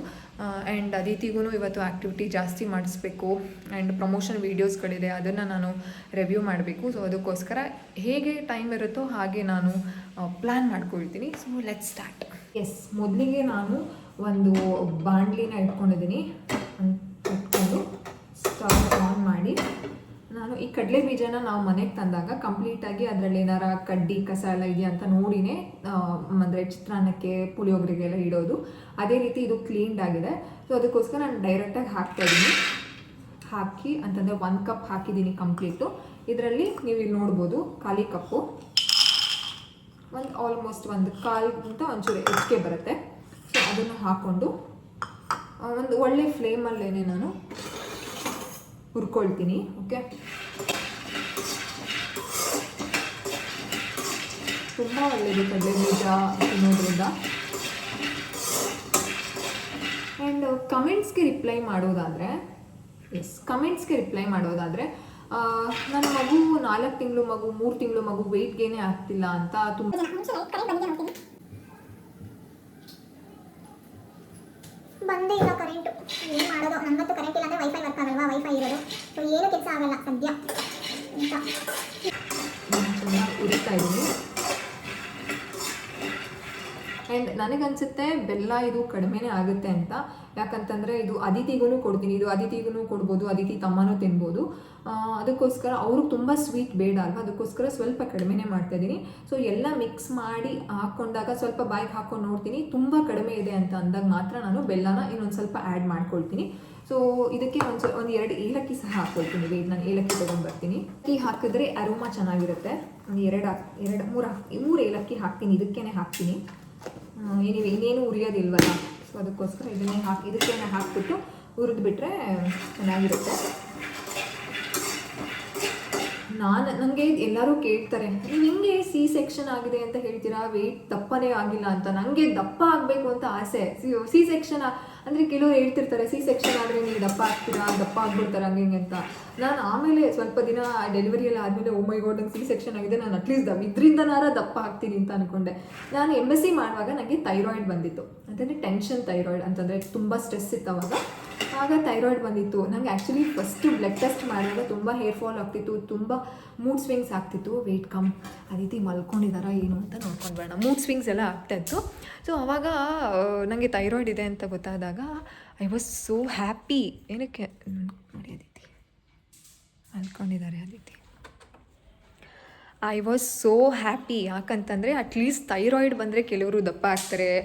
Speaker 1: ಆ್ಯಂಡ್ ಅದಿತಿಗೂ ಇವತ್ತು ಆ್ಯಕ್ಟಿವಿಟಿ ಜಾಸ್ತಿ ಮಾಡಿಸ್ಬೇಕು. ಆ್ಯಂಡ್ ಪ್ರಮೋಷನ್ ವೀಡಿಯೋಸ್ಗಳಿದೆ ಅದನ್ನು ನಾನು ರಿವ್ಯೂ ಮಾಡಬೇಕು. ಸೊ ಅದಕ್ಕೋಸ್ಕರ ಹೇಗೆ ಟೈಮ್ ಇರುತ್ತೋ ಹಾಗೆ ನಾನು ಪ್ಲ್ಯಾನ್ ಮಾಡ್ಕೊಳ್ತೀನಿ. ಸೊ ಲೆಟ್ ಸ್ಟಾರ್ಟ್ ಎಸ್ ಮೊದಲಿಗೆ ನಾನು ಒಂದು ಬಾಣಲಿನ ಇಟ್ಕೊಂಡಿದ್ದೀನಿ. ಇಟ್ಕೊಂಡು ಸ್ಟವ್ ಆನ್ ಮಾಡಿ. ನಾನು ಈ ಕಡಲೆ ಬೀಜನ ನಾವು ಮನೆಗೆ ತಂದಾಗ ಕಂಪ್ಲೀಟಾಗಿ ಅದರಲ್ಲಿ ಏನಾರ ಕಡ್ಡಿ, ಕಸ ಎಲ್ಲ ಇದೆಯಾ ಅಂತ ನೋಡಿನೇ ಅಂದರೆ ಚಿತ್ರಾನ್ನಕ್ಕೆ, ಪುಳಿಯೋಗರೆಗೆಲ್ಲ ಇಡೋದು. ಅದೇ ರೀತಿ ಇದು ಕ್ಲೀನ್ಡ್ ಆಗಿದೆ. ಸೊ ಅದಕ್ಕೋಸ್ಕರ ನಾನು ಡೈರೆಕ್ಟಾಗಿ ಹಾಕ್ತಾ ಇದ್ದೀನಿ. ಹಾಕಿ, ಅಂತಂದರೆ ಒಂದು ಕಪ್ ಹಾಕಿದ್ದೀನಿ ಕಂಪ್ಲೀಟು ಇದರಲ್ಲಿ ನೀವು ಇಲ್ಲಿ ನೋಡ್ಬೋದು ಖಾಲಿ ಕಪ್ಪು. ಒಂದು ಆಲ್ಮೋಸ್ಟ್ ಒಂದು ಕಾಲಿಗಿಂತ ಒಂಚೂರು ಹೆಚ್ಚಿಗೆ ಬರುತ್ತೆ. ಸೊ ಅದನ್ನು ಹಾಕ್ಕೊಂಡು ಒಂದು ಒಳ್ಳೆ ಫ್ಲೇಮಲ್ಲೇನೆ ನಾನು ಹುರ್ಕೊಳ್ತೀನಿ ಓಕೆ ತುಂಬ ಒಳ್ಳೆಯದು ಕಡಲೆ ಬೀಜ ತಿನ್ನೋದ್ರಿಂದ. ಆ್ಯಂಡ್ ಕಮೆಂಟ್ಸ್ಗೆ ರಿಪ್ಲೈ ಮಾಡೋದಾದರೆ ಎಸ್ ಕಮೆಂಟ್ಸ್ಗೆ ರಿಪ್ಲೈ ಮಾಡೋದಾದರೆ ನನ್ನ ಮಗು ನಾಲ್ಕು ತಿಂಗಳು ಮಗು ಮೂರು ತಿಂಗಳು ಮಗು ವೆಯ್ಟ್ ಗೇನೇ ಆಗ್ತಿಲ್ಲ ಅಂತ ತುಂಬ
Speaker 2: ಬಂದೇ ಇಲ್ಲ ಕರೆಂಟು ಏನು ಮಾಡೋದು? ನಮ್ಮತ್ತು ಕರೆಂಟ್ ಇಲ್ಲ ಅಂದರೆ ವೈಫೈ ವರ್ಕ್ ಆಗಲ್ವಾ? ವೈಫೈ ಇರೋದು. ಸೊ ಏನು ಕೆಲಸ ಆಗಲ್ಲ ಸದ್ಯ. ಅಂತ.
Speaker 1: ಉರಿತಾ ಇದ್ದೀನಿ. ಆ್ಯಂಡ್ ನನಗನ್ಸುತ್ತೆ ಬೆಲ್ಲ ಇದು ಕಡಿಮೆನೇ ಆಗುತ್ತೆ ಅಂತ. ಯಾಕಂತಂದರೆ ಇದು ಅದಿತಿಗೂ ಕೊಡ್ತೀನಿ. ಇದು ಅದಿತಿಗೂ ಕೊಡ್ಬೋದು ಅದಿತಿ ತಮ್ಮನೂ ತಿನ್ಬೋದು. ಅದಕ್ಕೋಸ್ಕರ ಅವ್ರಿಗೆ ತುಂಬ ಸ್ವೀಟ್ ಬೇಡ ಅಲ್ವಾ? ಅದಕ್ಕೋಸ್ಕರ ಸ್ವಲ್ಪ ಕಡಿಮೆನೇ ಮಾಡ್ತಾ ಇದ್ದೀನಿ. ಸೊ ಎಲ್ಲ ಮಿಕ್ಸ್ ಮಾಡಿ ಹಾಕ್ಕೊಂಡಾಗ ಸ್ವಲ್ಪ ಬಾಯಿಗೆ ಹಾಕ್ಕೊಂಡು ನೋಡ್ತೀನಿ. ತುಂಬ ಕಡಿಮೆ ಇದೆ ಅಂತ ಅಂದಾಗ ಮಾತ್ರ ನಾನು ಬೆಲ್ಲನ ಇನ್ನೊಂದು ಸ್ವಲ್ಪ ಆ್ಯಡ್ ಮಾಡ್ಕೊಳ್ತೀನಿ. ಸೊ ಇದಕ್ಕೆ ಒಂದು ಸ್ವಲ್ಪ, ಒಂದು ಎರಡು ಏಲಕ್ಕಿ ಸಹ ಹಾಕ್ಕೊಳ್ತೀನಿ ವೇಟ್ ನಾನು ಏಲಕ್ಕಿ ತೊಗೊಂಡ್ಬರ್ತೀನಿ ಏಲಕ್ಕಿ ಹಾಕಿದ್ರೆ ಅರೋಮಾ ಚೆನ್ನಾಗಿರುತ್ತೆ. ಒಂದು ಎರಡು ಎರಡು, ಮೂರು ಮೂರು ಏಲಕ್ಕಿ ಹಾಕ್ತೀನಿ. ಇದಕ್ಕೇನೆ ಹಾಕ್ತೀನಿ. ಏನಿವೆ ಇನ್ನೇನು ಉರಿಯೋದಿಲ್ವಲ್ಲ? ಸೊ ಅದಕ್ಕೋಸ್ಕರ ಇದನ್ನೇ ಹಾಕಿ, ಇದಕ್ಕೇನೆ ಹಾಕಿಬಿಟ್ಟು ಹುರಿದ್ಬಿಟ್ರೆ ಚೆನ್ನಾಗಿರುತ್ತೆ. ನಾನು ನನಗೆ ಎಲ್ಲರೂ ಕೇಳ್ತಾರೆ ನೀವು ಹಿಂಗೆ ಸಿ ಸೆಕ್ಷನ್ ಆಗಿದೆ ಅಂತ ಹೇಳ್ತೀರಾ? ವೆಯ್ಟ್ ದಪ್ಪನೇ ಆಗಿಲ್ಲ ಅಂತ. ನನಗೆ ದಪ್ಪ ಆಗಬೇಕು ಅಂತ ಆಸೆ. ಸಿ ಸೆಕ್ಷನ್ ಅಂದರೆ ಕೆಲವರು ಹೇಳ್ತಿರ್ತಾರೆ, ಸಿ ಸೆಕ್ಷನ್ ಆದರೆ ನೀವು ದಪ್ಪ ಆಗ್ತೀರಾ? ದಪ್ಪ ಆಗ್ಬಿಡ್ತಾರೆ ಹಂಗೆ ಹಿಂಗೆ ಅಂತ. ನಾನು ಆಮೇಲೆ ಸ್ವಲ್ಪ ದಿನ ಡೆಲಿವರಿ ಎಲ್ಲ ಆದಮೇಲೆ, ಓ ಮೈ ಗೋಡ್, ನಂಗೆ ಸಿ ಸೆಕ್ಷನ್ ಆಗಿದೆ, ನಾನು ಅಟ್ಲೀಸ್ಟ್ ದಮ್, ಇದರಿಂದನಾರ ದಪ್ಪ ಆಗ್ತೀನಿ ಅಂತ ಅಂದ್ಕೊಂಡೆ ನಾನು ಎಂ ಎಸ್ ಸಿ ಮಾಡುವಾಗ ನನಗೆ ಥೈರಾಯ್ಡ್ ಬಂದಿತ್ತು. ಅಂತಂದರೆ ಟೆನ್ಷನ್ ಥೈರಾಯ್ಡ್ ಅಂತಂದರೆ ತುಂಬ ಸ್ಟ್ರೆಸ್ ಇತ್ತು ಅವಾಗ ಆಗ ಥೈರಾಯ್ಡ್ ಬಂದಿತ್ತು. ನನಗೆ ಆ್ಯಕ್ಚುಲಿ ಫಸ್ಟು ಬ್ಲಡ್ ಟೆಸ್ಟ್ ಮಾಡಿದಾಗ ತುಂಬ ಹೇರ್ ಫಾಲ್ ಆಗ್ತಿತ್ತು, ತುಂಬ ಮೂಡ್ ಸ್ವಿಂಗ್ಸ್ ಆಗ್ತಿತ್ತು. ವೆಯ್ಟ್ ಕಮ್ ಆ ರೀತಿ ಮಲ್ಕೊಂಡಿದಾರ ಏನು ಅಂತ ನೋಡ್ಕೊಂಡು ಬೇಡ ಮೂಡ್ ಸ್ವಿಂಗ್ಸ್ ಎಲ್ಲ ಆಗ್ತಾಯಿತ್ತು ಸೊ ಅವಾಗ ನನಗೆ ಥೈರಾಯ್ಡ್ ಇದೆ ಅಂತ ಗೊತ್ತಾದಾಗ ಐ ವಾಸ್ ಸೋ ಹ್ಯಾಪಿ ಏನಕ್ಕೆ? ನೋಡಿ, Aditi. ಮಲ್ಕೊಂಡಿದ್ದಾರೆ Aditi. I was so happy ಯಾಕಂತಂದರೆ ಅಟ್ಲೀಸ್ಟ್ ಥೈರಾಯ್ಡ್ ಬಂದರೆ ಕೆಲವರು ದಪ್ಪ ಆಗ್ತಾರೆ.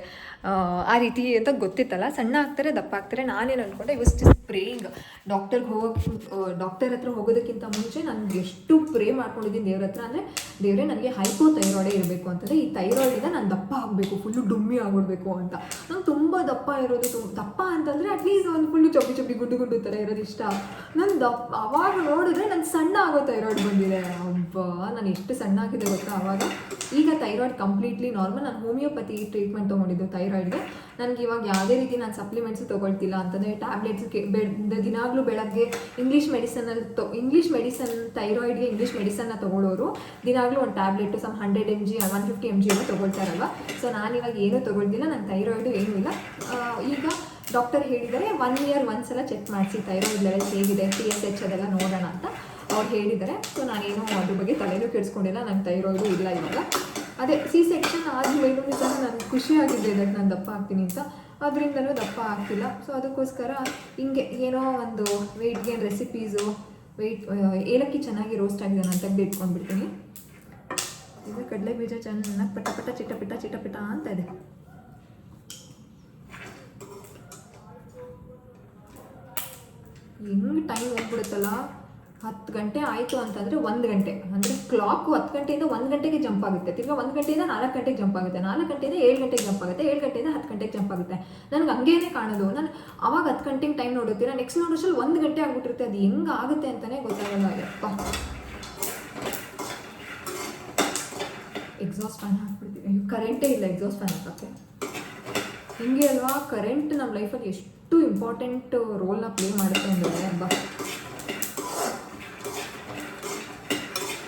Speaker 1: ಆ, ರೀತಿ ಅಂತ ಗೊತ್ತಿತ್ತಲ್ಲ. ಸಣ್ಣ ಆಗ್ತಾರೆ ದಪ್ಪ ಆಗ್ತಾರೆ. ನಾನೇನು ಅಂದ್ಕೊಂಡೆ ಜಸ್ಟ್ ಪ್ರೇಯಿಂಗ್ ಡಾಕ್ಟರ್ಗೆ ಹೋಗೋಕ್ಕೆ ಡಾಕ್ಟರ್ ಹತ್ರ ಹೋಗೋದಕ್ಕಿಂತ ಮುಂಚೆ ನಾನು ಎಷ್ಟು ಪ್ರೇ ಮಾಡ್ಕೊಂಡಿದ್ದೀನಿ ದೇವ್ರ ಹತ್ರ ಅಂದರೆ, ದೇವರೇ ನನಗೆ ಹೈಪೋ ಥೈರಾಯ್ಡೇ ಇರಬೇಕು ಅಂತಂದರೆ, ಈ ಥೈರಾಯ್ಡಿಂದ ನಾನು ದಪ್ಪ ಆಗಬೇಕು ಫುಲ್ಲು ಡುಮ್ಮಿ ಆಗಿಬಿಡ್ಬೇಕು ಅಂತ. ನಂಗೆ ತುಂಬ ದಪ್ಪ ಇರೋದು ತುಂಬ ದಪ್ಪ ಅಂತಂದರೆ ಅಟ್ಲೀಸ್ಟ್ ಒಂದು ಫುಲ್ಲು ಚಬ್ಬಿ ಚಬ್ಬಿ ಗುಡ್ಡು ಗುಡ್ಡು ಥರ ಇರೋದು ಇಷ್ಟ. ನಾನು ದಪ್ಪ, ಅವಾಗ ನೋಡಿದ್ರೆ ನಾನು ಸಣ್ಣ ಆಗೋ ಥೈರಾಯ್ಡ್ ಬಂದಿದೆ. ಒಬ್ಬ ನಾನು ಎಷ್ಟು ಸಣ್ಣ ಆಗಿದೆ ಗೊತ್ತಾ ಅವಾಗ? ಈಗ ಥೈರಾಯ್ಡ್ ಕಂಪ್ಲೀಟ್ಲಿ ನಾರ್ಮಲ್ ನಾನು ಹೋಮಿಯೋಪತಿ ಟ್ರೀಟ್ಮೆಂಟ್ ತೊಗೊಂಡಿದ್ದು ಥೈರಾಯ್ಡ್ಗೆ ನನಗೆ ಇವಾಗ ಯಾವುದೇ ರೀತಿ ನಾನು ಸಪ್ಲಿಮೆಂಟ್ಸು ತೊಗೊಳ್ತಿಲ್ಲ ಅಂತಂದರೆ ಟ್ಯಾಬ್ಲೆಟ್ಸ್ ಬೆ ದಿನಾಗಲೂ ಬೆಳಗ್ಗೆ ಇಂಗ್ಲೀಷ್ ಮೆಡಿಸನಲ್ಲಿ ತೊ ಇಂಗ್ಲೀಷ್ ಮೆಡಿಸನ್ ಥೈರಾಯ್ಡ್ಗೆ ಇಂಗ್ಲೀಷ್ ಮೆಡಿಸನ್ನ ತೊಗೊಳ್ಳೋರು ದಿನಾಗಲೂ ಒಂದು tablet some hundred M G one fifty M G ಎಲ್ಲ ತೊಗೊಳ್ತಾರಲ್ವ? ಸೊ ನಾನಿವಾಗ ಏನೂ ತೊಗೊಳ್ದಿಲ್ಲ ನನ್ನ ಥೈರಾಯ್ಡು ಏನೂ ಇಲ್ಲ. ಈಗ ಡಾಕ್ಟರ್ ಹೇಳಿದರೆ ಒನ್ ಇಯರ್ ಒಂದ್ಸಲ ಚೆಕ್ ಮಾಡಿಸಿ ಥೈರಾಯ್ಡ್ ಲೆವೆಲ್ ಹೇಗಿದೆ ಟಿ ಎಸ್ ಎಚ್ ಅದೆಲ್ಲ ನೋಡೋಣ ಅಂತ ಅವ್ರು ಹೇಳಿದ್ದಾರೆ ಸೊ ನಾನೇನು ಅದ್ರ ಬಗ್ಗೆ ತಲೆನೂ ಕೆಡಿಸ್ಕೊಂಡಿಲ್ಲ, ನಂಗೆ ಥೈರಾಯ್ಡು ಇಲ್ಲ ಇವಾಗ. ಅದೇ ಸಿ ಸೆಕ್ಷನ್ ಆದಮೇಲೂ ಸಹ ನಾನು ಖುಷಿಯಾಗಿದ್ದೆ ನಾನು ದಪ್ಪ ಆಗ್ತೀನಿ ಅಂತ. ಅದರಿಂದಲೂ ದಪ್ಪ ಆಗ್ತಿಲ್ಲ. ಸೊ ಅದಕ್ಕೋಸ್ಕರ ಹಿಂಗೆ ಏನೋ ಒಂದು ವೆಯ್ಟ್ ಗೇನ್ ರೆಸಿಪೀಸು ವೆಯ್ಟ್ ಏಲಕ್ಕಿ ಚೆನ್ನಾಗಿ ರೋಸ್ಟ್ ಆಗಿದೆ ನಾನು ತೆಗೆದು ಇಟ್ಕೊಂಡ್ಬಿಡ್ತೀನಿ ಇದು ಕಡಲೆ ಬೀಜ ಚೆನ್ನಾಗಿ ಪಟ ಪಟ, ಚಿಟ ಪಿಟ ಚಿಟ ಪಿಟ ಅಂತ ಇದೆ. ಹೆಂಗೆ ಟೈಮ್ ಹೋಗ್ಬಿಡುತ್ತಲ್ಲ? ಹತ್ತು ಗಂಟೆ ಆಯಿತು ಅಂತಂದರೆ ಒಂದು ಗಂಟೆ. ಅಂದರೆ ಕ್ಲಾಕು ಹತ್ತು ಗಂಟೆಯಿಂದ ಒಂದು ಗಂಟೆಗೆ ಜಂಪ್ ಆಗುತ್ತೆ. ತಿರ್ಗಾ ಒಂದು ಗಂಟೆಯಿಂದ ನಾಲ್ಕು ಗಂಟೆಗೆ ಜಂಪ್ ಆಗುತ್ತೆ. ನಾಲ್ಕು ಗಂಟೆಯಿಂದ ಏಳು ಗಂಟೆಗೆ ಜಂಪ್ ಆಗುತ್ತೆ. ಏಳು ಗಂಟೆಯಿಂದ ಹತ್ತು ಗಂಟೆಗೆ ಜಂಪ್ ಆಗುತ್ತೆ. ನನಗೆ ಹಂಗೇನೆ ಕಾಣೋದು. ನಾನು ಅವಾಗ ಹತ್ತು ಗಂಟೆಗೆ ಟೈಮ್ ನೋಡುತ್ತೀರಾ ನೆಕ್ಸ್ಟ್ ನೋಡೋಷ್ಟ್ರಲ್ಲಿ ಒಂದು ಗಂಟೆ ಆಗಿಬಿಟ್ಟಿರುತ್ತೆ. ಅದು ಹೆಂಗೆ ಆಗುತ್ತೆ ಅಂತಲೇ ಗೊತ್ತಾಗಲ್ಲ. ಅಯ್ಯಪ್ಪ ಎಕ್ಸಾಸ್ಟ್ ಫ್ಯಾನ್ ಹಾಕ್ಬಿಡ್ತೀವಿ ಕರೆಂಟೇ ಇಲ್ಲ. ಎಕ್ಸಾಸ್ಟ್ ಫ್ಯಾನ್ ಹಾಕೋಕ್ಕೆ. ಹಿಂಗೆ ಅಲ್ವಾ? ಕರೆಂಟ್ ನಮ್ಮ ಲೈಫಲ್ಲಿ ಎಷ್ಟು ಇಂಪಾರ್ಟೆಂಟ್ ರೋಲ್ನ ಪ್ಲೇ ಮಾಡುತ್ತೆ ಅಂದರೆ ಬಾ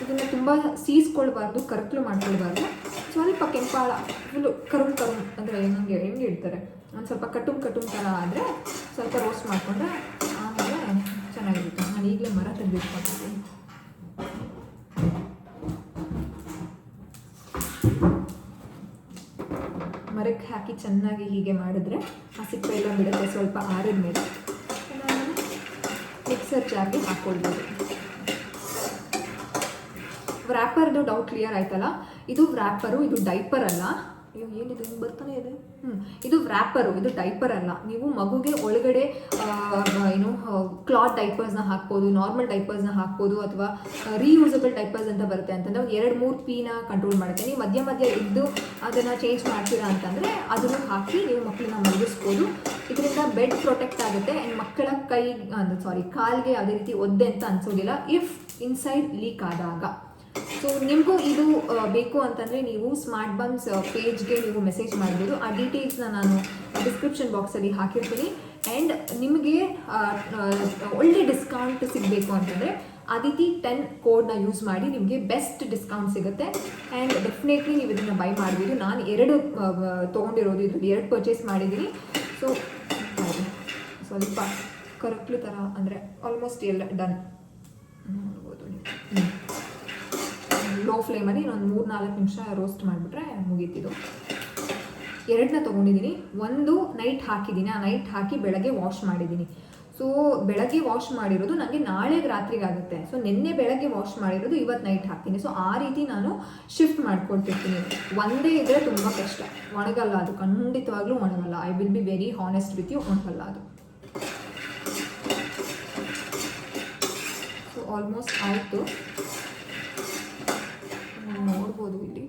Speaker 1: ಇದನ್ನು ತುಂಬ ಸೀಸ್ಕೊಳ್ಬಾರ್ದು, ಕರ್ಕಲು ಮಾಡ್ಕೊಳ್ಬಾರ್ದು. ಸ್ವಲ್ಪ ಕೆಂಪಾಳ ಫುಲ್ಲು ಕರುಮ್ ಕರುಮ್ ಅಂದರೆ ಹೆಂಗೆ ಹೆಂಗೆ ಇಡ್ತಾರೆ ಒಂದು ಸ್ವಲ್ಪ ಕಟುಮ್ ಕಟುಮ್ ಥರ ಆದರೆ ಸ್ವಲ್ಪ ರೋಸ್ಟ್ ಮಾಡಿಕೊಂಡ್ರೆ ಆಮೇಲೆ ಚೆನ್ನಾಗಿರುತ್ತೆ. ನಾನು ಈಗಲೇ ಮರ ತೆಗೆದಿಟ್ಕೊಂಡಿದ್ದೀನಿ. ಮರಕ್ಕೆ ಹಾಕಿ ಚೆನ್ನಾಗಿ ಹೀಗೆ ಮಾಡಿದ್ರೆ ಆ ಸಿಪ್ಪೆ ಎಲ್ಲ ಬಿಡುತ್ತೆ ಸ್ವಲ್ಪ ಆರಿದ ಮೇಲೆ ಮಿಕ್ಸರ್ ಜಾರ್ಗೆ ಹಾಕ್ಕೊಳ್ಬೋದು ವ್ರ್ಯಾಪರ್ದು ಡೌಟ್ ಕ್ಲಿಯರ್ ಆಯ್ತಲ್ಲ? ಇದು ವ್ರ್ಯಾಪರು ಇದು ಡೈಪರ್ ಅಲ್ಲ? ಅಯ್ಯೋ, ಏನಿದೆ? ಹಿಂಗೆ ಬರ್ತಾನೆ ಇದೆ. ಹ್ಞೂ ಇದು ವ್ರ್ಯಾಪರು ಇದು ಡೈಪರ್ ಅಲ್ಲ. ನೀವು ಮಗುಗೆ ಒಳಗಡೆ ಏನು ಕ್ಲಾತ್ ಡೈಪರ್ಸ್ನ ಹಾಕ್ಬೋದು ನಾರ್ಮಲ್ ಡೈಪರ್ಸ್ನ ಹಾಕ್ಬೋದು, ಅಥವಾ ರೀಯೂಸಬಲ್ ಡೈಪರ್ಸ್ ಅಂತ ಬರುತ್ತೆ ಅಂತಂದ್ರೆ ಒಂದು ಎರಡು ಮೂರು ಪೀನ ಕಂಟ್ರೋಲ್ ಮಾಡುತ್ತೆ. ನೀವು ಮಧ್ಯ ಮಧ್ಯ ಇದ್ದು ಅದನ್ನು ಚೇಂಜ್ ಮಾಡ್ತೀರಾ ಅಂತಂದರೆ ಅದನ್ನು ಹಾಕಿ ನೀವು ಮಕ್ಕಳನ್ನ ಮಲಗಿಸ್ಬೋದು. ಇದರಿಂದ ಬೆಡ್ ಪ್ರೊಟೆಕ್ಟ್ ಆಗುತ್ತೆ. ಆ್ಯಂಡ್ ಮಕ್ಕಳ ಕೈ ಸಾರಿ ಕಾಲ್ಗೆ ಯಾವುದೇ ರೀತಿ ಒದ್ದೆ ಅಂತ ಅನ್ಸೋದಿಲ್ಲ. ಇಫ್ ಇನ್ಸೈಡ್ ಲೀಕ್ ಆದಾಗ. ಸೊ ನಿಮಗೂ ಇದು ಬೇಕು ಅಂತಂದರೆ ನೀವು ಸ್ಮಾರ್ಟ್ ಬಮ್ಸ್ ಪೇಜ್ಗೆ ನೀವು ಮೆಸೇಜ್ ಮಾಡ್ಬೋದು. ಆ ಡೀಟೇಲ್ಸ್ನ ನಾನು ಡಿಸ್ಕ್ರಿಪ್ಷನ್ ಬಾಕ್ಸಲ್ಲಿ ಹಾಕಿರ್ತೀನಿ. ಆ್ಯಂಡ್ ನಿಮಗೆ ಒಳ್ಳೆ ಡಿಸ್ಕೌಂಟ್ ಸಿಗಬೇಕು ಅಂತಂದರೆ ಅದಿತಿ ಟೆನ್ ಕೋಡ್ನ ಯೂಸ್ ಮಾಡಿ ನಿಮಗೆ ಬೆಸ್ಟ್ ಡಿಸ್ಕೌಂಟ್ ಸಿಗುತ್ತೆ. ಆ್ಯಂಡ್ ಡೆಫಿನೆಟ್ಲಿ ನೀವು ಇದನ್ನು ಬೈ ಮಾಡ್ಬೋದು. ನಾನು ಎರಡು ತೊಗೊಂಡಿರೋದು ಇದರಲ್ಲಿ ಎರಡು ಪರ್ಚೇಸ್ ಮಾಡಿದ್ದೀನಿ. ಸೊ ಸ್ವಲ್ಪ ಕರಕ್ಲು ಥರ ಅಂದರೆ ಆಲ್ಮೋಸ್ಟ್ ಎಲ್ಲ ಡನ್ ನೋಡ್ಬೋದು ನೀವು. ಲೋ ಫ್ಲೇಮಲ್ಲಿ ಇನ್ನೊಂದು ಮೂರು ನಾಲ್ಕು ನಿಮಿಷ ರೋಸ್ಟ್ ಮಾಡಿಬಿಟ್ರೆ ಮುಗೀತಿದ್ದು ಎರಡನ್ನ ತೊಗೊಂಡಿದ್ದೀನಿ ಒಂದು ನೈಟ್ ಹಾಕಿದ್ದೀನಿ ಆ ನೈಟ್ ಹಾಕಿ ಬೆಳಗ್ಗೆ ವಾಶ್ ಮಾಡಿದ್ದೀನಿ ಸೊ ಬೆಳಗ್ಗೆ ವಾಶ್ ಮಾಡಿರೋದು ನನಗೆ ನಾಳೆಗೆ ರಾತ್ರಿಗಾಗುತ್ತೆ. ಸೊ ನಿನ್ನೆ ಬೆಳಗ್ಗೆ ವಾಶ್ ಮಾಡಿರೋದು ಇವತ್ತು ನೈಟ್ ಹಾಕ್ತೀನಿ. ಸೊ ಆ ರೀತಿ ನಾನು ಶಿಫ್ಟ್ ಮಾಡ್ಕೊಳ್ತಿರ್ತೀನಿ. ಒಂದೇ ಇದ್ದರೆ ತುಂಬ ಕಷ್ಟ. ಒಣಗಲ್ಲ ಅದು. ಖಂಡಿತವಾಗ್ಲೂ ಒಣಗಲ್ಲ. I will be very honest with you ಒಣಗಲ್ಲ ಅದು. ಸೊ ಆಲ್ಮೋಸ್ಟ್ ಆಯಿತು. ನೋಡ್ಬೋದು ಇಲ್ಲಿ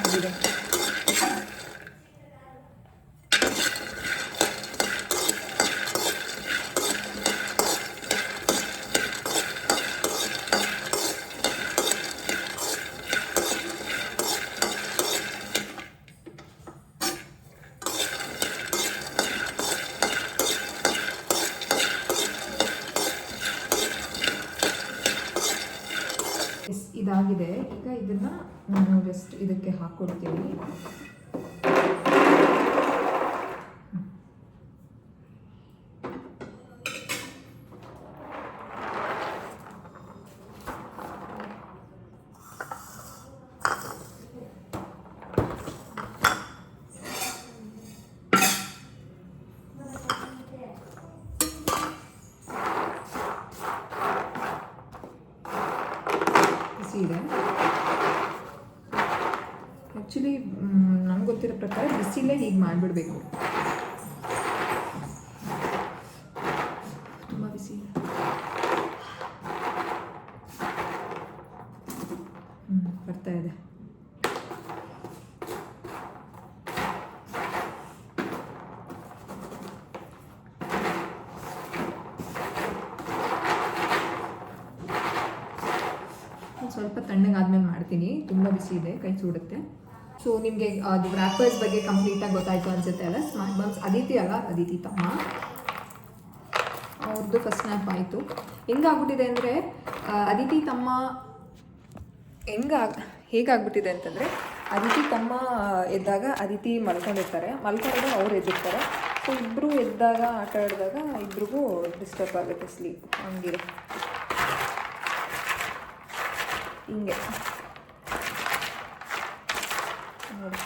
Speaker 1: ಆಗಿದೆ. ಎಸ್ ಇದಾಗಿದೆ. ಈಗ ಇದನ್ನ ನಾನು ಜಸ್ಟ್ ಇದಕ್ಕೆ ಹಾಕ್ಕೊಡ್ತೀನಿ ಬಿಸಿ ಇದೆ ಆ್ಯಕ್ಚುಲಿ ನಂಗೆ ಗೊತ್ತಿರೋ ಪ್ರಕಾರ ಬಿಸಿಲೇ ಹೀಗೆ ಮಾಡಿಬಿಡ್ಬೇಕು ತುಂಬ ಬಿಸಿ ಇದೆ ಬರ್ತಾ ಇದೆ. ಸ್ವಲ್ಪ ತಣ್ಣಗಾದ್ಮೇಲೆ ಮಾಡ್ತೀನಿ. ತುಂಬ ಬಿಸಿ ಇದೆ, ಕೈ ಸುಡುತ್ತೆ. ಸೊ ನಿಮಗೆ ಅದು ರ್ಯಾಪರ್ಸ್ ಬಗ್ಗೆ ಕಂಪ್ಲೀಟಾಗಿ ಗೊತ್ತಾಯಿತು ಅನಿಸುತ್ತೆ ಅಲ್ಲ? ಸ್ಮಾರ್ಟ್ ಬಾಕ್ಸ್ ಅದಿತಿ ಅಲ್ಲ? ಅದಿತಿ ತಮ್ಮ. ಅವ್ರದ್ದು ಫಸ್ಟ್ ಸ್ನ್ಯಾಪ್ ಆಯಿತು. ಹೆಂಗಾಗ್ಬಿಟ್ಟಿದೆ ಅಂದರೆ ಅದಿತಿ ತಮ್ಮ, ಹೆಂಗ ಹೇಗಾಗ್ಬಿಟ್ಟಿದೆ ಅಂತಂದರೆ, ಅದಿತಿ ತಮ್ಮ ಎದ್ದಾಗ ಅದಿತಿ ಮಲ್ಕೊಂಡಿರ್ತಾರೆ. ಮಲ್ಕೊಂಡಾಗ ಅವ್ರು ಎದ್ದಿರ್ತಾರೆ. ಸೊ ಇಬ್ಬರು ಎದ್ದಾಗ ಆಟ ಆಡಿದಾಗ ಇಬ್ರಿಗೂ ಡಿಸ್ಟರ್ಬ್ ಆಗುತ್ತೆ ಸ್ಲೀಪ್ ಹಂಗಿರ ಹಿಂಗೆ. ನೋಡಿ,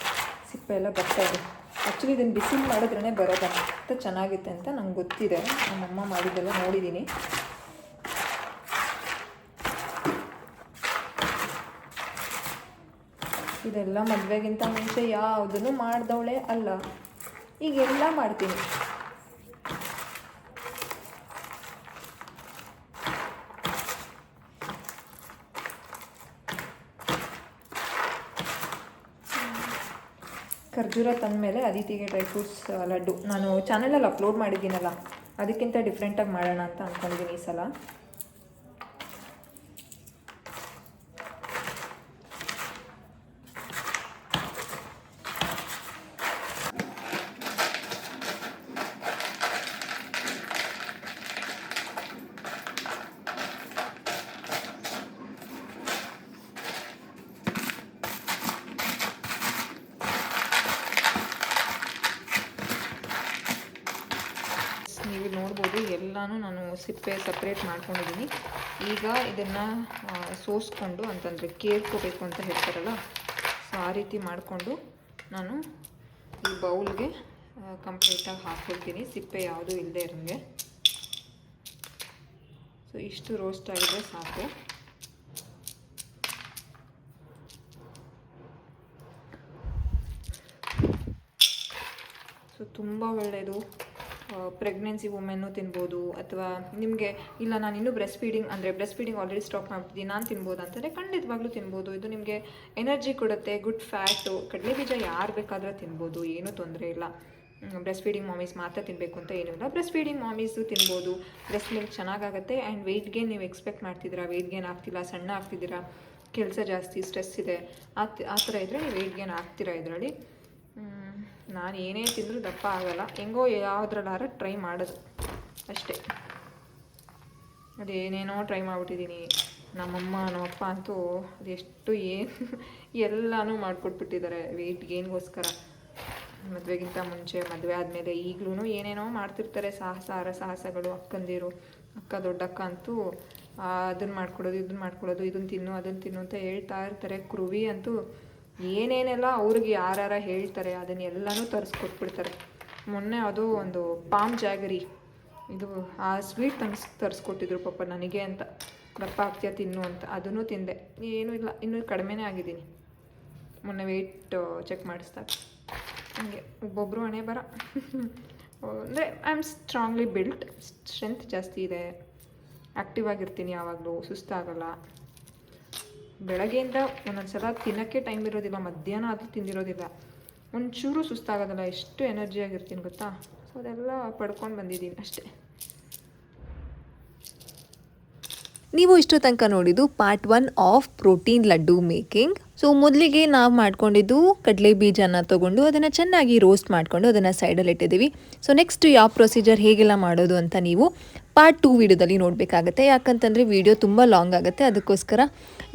Speaker 1: ಸಿಪ್ಪೆ ಎಲ್ಲ ಬರ್ತಾ ಇದೆ. ಆ್ಯಕ್ಚುಲಿ ಇದನ್ನು ಬಿಸಿಲು ಮಾಡಿದ್ರೇ ಬರೋದಂತ ಚೆನ್ನಾಗಿತ್ತೆ ಅಂತ ನಂಗೆ ಗೊತ್ತಿದೆ. ನಮ್ಮಮ್ಮ ಮಾಡಿದ್ದೆಲ್ಲ ನೋಡಿದ್ದೀನಿ. ಇದೆಲ್ಲ ಮದುವೆಗಿಂತ ಮುಂಚೆ ಯಾವುದನ್ನು ಮಾಡಿದವಳೆ ಅಲ್ಲ. ಈಗೆಲ್ಲ ಮಾಡ್ತೀನಿ. ಖರ್ಜೂರ ತಂದಮೇಲೆ ಅದಿತಿಗೆ ಡ್ರೈ ಫ್ರೂಟ್ಸ್ ಲಡ್ಡು. ನಾನು ಚಾನಲಲ್ಲಿ ಅಪ್ಲೋಡ್ ಮಾಡಿದ್ದೀನಲ್ಲ, ಅದಕ್ಕಿಂತ ಡಿಫ್ರೆಂಟಾಗಿ ಮಾಡೋಣ ಅಂತ ಅಂದ್ಕೊಂಡಿದ್ದೀನಿ ಈ ಸಲ ನೀವು ನೋಡ್ಬೋದು ಎಲ್ಲನೂ ನಾನು ಸಿಪ್ಪೆ ಸಪ್ರೇಟ್ ಮಾಡ್ಕೊಂಡಿದ್ದೀನಿ ಈಗ ಇದನ್ನು ಸೋಸ್ಕೊಂಡು ಅಂತಂದರೆ ಕೇರ್ಕೋಬೇಕು ಅಂತ ಹೇಳ್ತಾರಲ್ಲ, ಸೊ ಆ ರೀತಿ ಮಾಡಿಕೊಂಡು ನಾನು ಈ ಬೌಲ್ಗೆ ಕಂಪ್ಲೀಟಾಗಿ ಹಾಕ್ಕೊಳ್ತೀನಿ ಸಿಪ್ಪೆ ಯಾವುದೂ ಇಲ್ಲದೆ ಇರೋಂಗೆ. ಸೊ ಇಷ್ಟು ರೋಸ್ಟ್ ಆಗಿದೆ ಸಾಕು. ಸೊ ತುಂಬ ಒಳ್ಳೆಯದು ಪ್ರೆಗ್ನೆನ್ಸಿ ವುಮೆನ್ನು ತಿನ್ಬೋದು ಅಥವಾ ನಿಮಗೆ, ಇಲ್ಲ ನಾನು ಇನ್ನೂ ಬ್ರೆಸ್ಟ್ ಫೀಡಿಂಗ್ ಅಂದರೆ ಬ್ರೆಸ್ಟ್ ಫೀಡಿಂಗ್ ಆಲ್ರೆಡಿ ಸ್ಟಾಪ್ ಮಾಡ್ತಿದ್ದೀನಿ ನಾನು ತಿನ್ಬೋದು ಅಂತಂದರೆ ಖಂಡಿತವಾಗ್ಲೂ ತಿನ್ಬೋದು. ಇದು ನಿಮಗೆ ಎನರ್ಜಿ ಕೊಡುತ್ತೆ ಗುಡ್ ಫ್ಯಾಟು ಕಡಲೆ ಬೀಜ ಯಾರು ಬೇಕಾದರೂ ತಿನ್ಬೋದು, ಏನೂ ತೊಂದರೆ ಇಲ್ಲ. ಬ್ರೆಸ್ಟ್ ಫೀಡಿಂಗ್ ಮಾಮೀಸ್ ಮಾತ್ರ ತಿನ್ನಬೇಕು ಅಂತ ಏನೂ ಇಲ್ಲ. ಬ್ರೆಸ್ಟ್ ಫೀಡಿಂಗ್ ಮಾಮೀಸು ತಿನ್ಬೋದು. ಬ್ರೆಸ್ಟ್ ಮಿಲ್ಕ್ ಚೆನ್ನಾಗಾಗುತ್ತೆ ಆ್ಯಂಡ್ ವೆಯ್ಟ್ ಗೇನ್ ನೀವು ಎಕ್ಸ್ಪೆಕ್ಟ್ ಮಾಡ್ತಿದ್ದೀರಾ ವೆಯ್ಟ್ ಗೇನ್ ಆಗ್ತಿಲ್ಲ, ಸಣ್ಣ ಆಗ್ತಿದ್ದೀರಾ, ಕೆಲಸ ಜಾಸ್ತಿ ಸ್ಟ್ರೆಸ್ ಇದೆ, ಆ ಆ ಥರ ಇದ್ದರೆ ನೀವು ವೆಯ್ಟ್ ಗೇನ್ ಆಗ್ತೀರಾ ಇದರಲ್ಲಿ. ನಾನು ಏನೇ ತಿಂದರೂ ದಪ್ಪ ಆಗೋಲ್ಲ. ಹೆಂಗೋ ಯಾವುದ್ರಲ್ಲಾರ ಟ್ರೈ ಮಾಡೋದು. ಅಷ್ಟೇ. ಅದೇನೇನೋ ಟ್ರೈ ಮಾಡಿಬಿಟ್ಟಿದ್ದೀನಿ ನಮ್ಮಮ್ಮ, ನಮ್ಮಪ್ಪ ಅಂತೂ ಅದೆಷ್ಟು ಏನು ಎಲ್ಲನೂ ಮಾಡಿಕೊಟ್ಬಿಟ್ಟಿದ್ದಾರೆ ವೆಯ್ಟ್ ಗೇನ್ಗೋಸ್ಕರ ಮದುವೆಗಿಂತ ಮುಂಚೆ, ಮದುವೆ ಆದಮೇಲೆ ಈಗಲೂ ಏನೇನೋ ಮಾಡ್ತಿರ್ತಾರೆ. ಸಾಹಸ ಅರ ಸಾಹಸಗಳು ಅಕ್ಕಂದಿರು, ಅಕ್ಕ, ದೊಡ್ಡಕ್ಕ ಅಂತೂ ಅದನ್ನು ಮಾಡ್ಕೊಡೋದು ಇದನ್ನು ಮಾಡ್ಕೊಡೋದು ಇದನ್ನು ತಿನ್ನು ಅದನ್ನು ತಿನ್ನು ಅಂತ ಹೇಳ್ತಾ ಇರ್ತಾರೆ. ಕೃವಿ ಅಂತೂ ಏನೇನೆಲ್ಲ ಅವ್ರಿಗೆ ಯಾರ್ಯಾರ ಹೇಳ್ತಾರೆ ಅದನ್ನೆಲ್ಲನೂ ತರಿಸ್ಕೊಟ್ಬಿಡ್ತಾರೆ ಮೊನ್ನೆ ಅದು ಒಂದು ಪಾಮ್ ಜಾಗರಿ ಇದು ಆ ಸ್ವೀಟ್ ತನ್ಸ್ ತರಿಸ್ಕೊಟ್ಟಿದ್ರು ಪಾಪ ನನಗೆ ಅಂತ. ದಪ್ಪ ಆಗ್ತೀಯ ತಿನ್ನು ಅಂತ. ಅದನ್ನು ತಿಂದೆ. ಏನೂ ಇಲ್ಲ, ಇನ್ನೂ ಕಡಿಮೆನೇ ಆಗಿದ್ದೀನಿ. ಮೊನ್ನೆ ವೆಯ್ಟ್ ಚೆಕ್ ಮಾಡಿಸ್ದಾಗ. ಹಂಗೆ ಒಬ್ಬೊಬ್ಬರು ಹಣೆ ಬರ. ಅಂದರೆ I am strongly built strength ಜಾಸ್ತಿ ಇದೆ. ಆ್ಯಕ್ಟಿವ್ ಆಗಿರ್ತೀನಿ ಯಾವಾಗಲೂ, ಸುಸ್ತಾಗಲ್ಲ. ಬೆಳಗ್ಗೆಯಿಂದ ಒಂದೊಂದು ಸಲ ತಿನ್ನೋಕ್ಕೆ ಟೈಮ್ ಇರೋದಿಲ್ಲ, ಮಧ್ಯಾಹ್ನ ಆದರೂ ತಿಂದಿರೋದಿಲ್ಲ. ಒಂಚೂರು ಸುಸ್ತಾಗೋದಲ್ಲ, ಎಷ್ಟು ಎನರ್ಜಿ ಆಗಿರ್ತೀನಿ ಗೊತ್ತಾ? ಸೊ ಅದೆಲ್ಲ ಪಡ್ಕೊಂಡು ಬಂದಿದ್ದೀನಿ ಅಷ್ಟೇ.
Speaker 3: ನೀವು ಇಷ್ಟು ತನಕ ನೋಡಿದ್ದು part one of protein laddu making so ಮೊದಲಿಗೆ ನಾವು ಮಾಡ್ಕೊಂಡಿದ್ದು ಕಡಲೆ ಬೀಜನ ತೊಗೊಂಡು ಅದನ್ನು ಚೆನ್ನಾಗಿ ರೋಸ್ಟ್ ಮಾಡಿಕೊಂಡು ಅದನ್ನು ಸೈಡಲ್ಲಿ ಇಟ್ಟಿದ್ದೀವಿ. ಸೊ ನೆಕ್ಸ್ಟ್ ಯಾವ ಪ್ರೊಸೀಜರ್ ಹೇಗೆಲ್ಲ ಮಾಡೋದು ಅಂತ ನೀವು ಪಾರ್ಟ್ ಟೂ ವಿಡಿಯೋದಲ್ಲಿ ನೋಡಬೇಕಾಗತ್ತೆ. ಯಾಕಂತಂದರೆ ವಿಡಿಯೋ ತುಂಬ ಲಾಂಗ್ ಆಗುತ್ತೆ. ಅದಕ್ಕೋಸ್ಕರ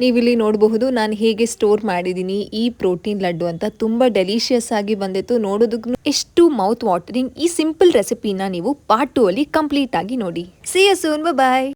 Speaker 3: ನೀವಿಲ್ಲಿ ನೋಡಬಹುದು ನಾನು ಹೇಗೆ ಸ್ಟೋರ್ ಮಾಡಿದ್ದೀನಿ ಈ ಪ್ರೋಟೀನ್ ಲಡ್ಡು ಅಂತ. ತುಂಬ ಡೆಲಿಷಿಯಸ್ ಆಗಿ ಬಂದಿತ್ತು. ನೋಡೋದಕ್ಕೂ ಎಷ್ಟು ಮೌತ್ ವಾಟರಿಂಗ್ ಈ ಸಿಂಪಲ್ ರೆಸಿಪಿನ ನೀವು ಪಾರ್ಟ್ ಟೂ ಅಲ್ಲಿ ಕಂಪ್ಲೀಟ್ ಆಗಿ ನೋಡಿ. C you soon bye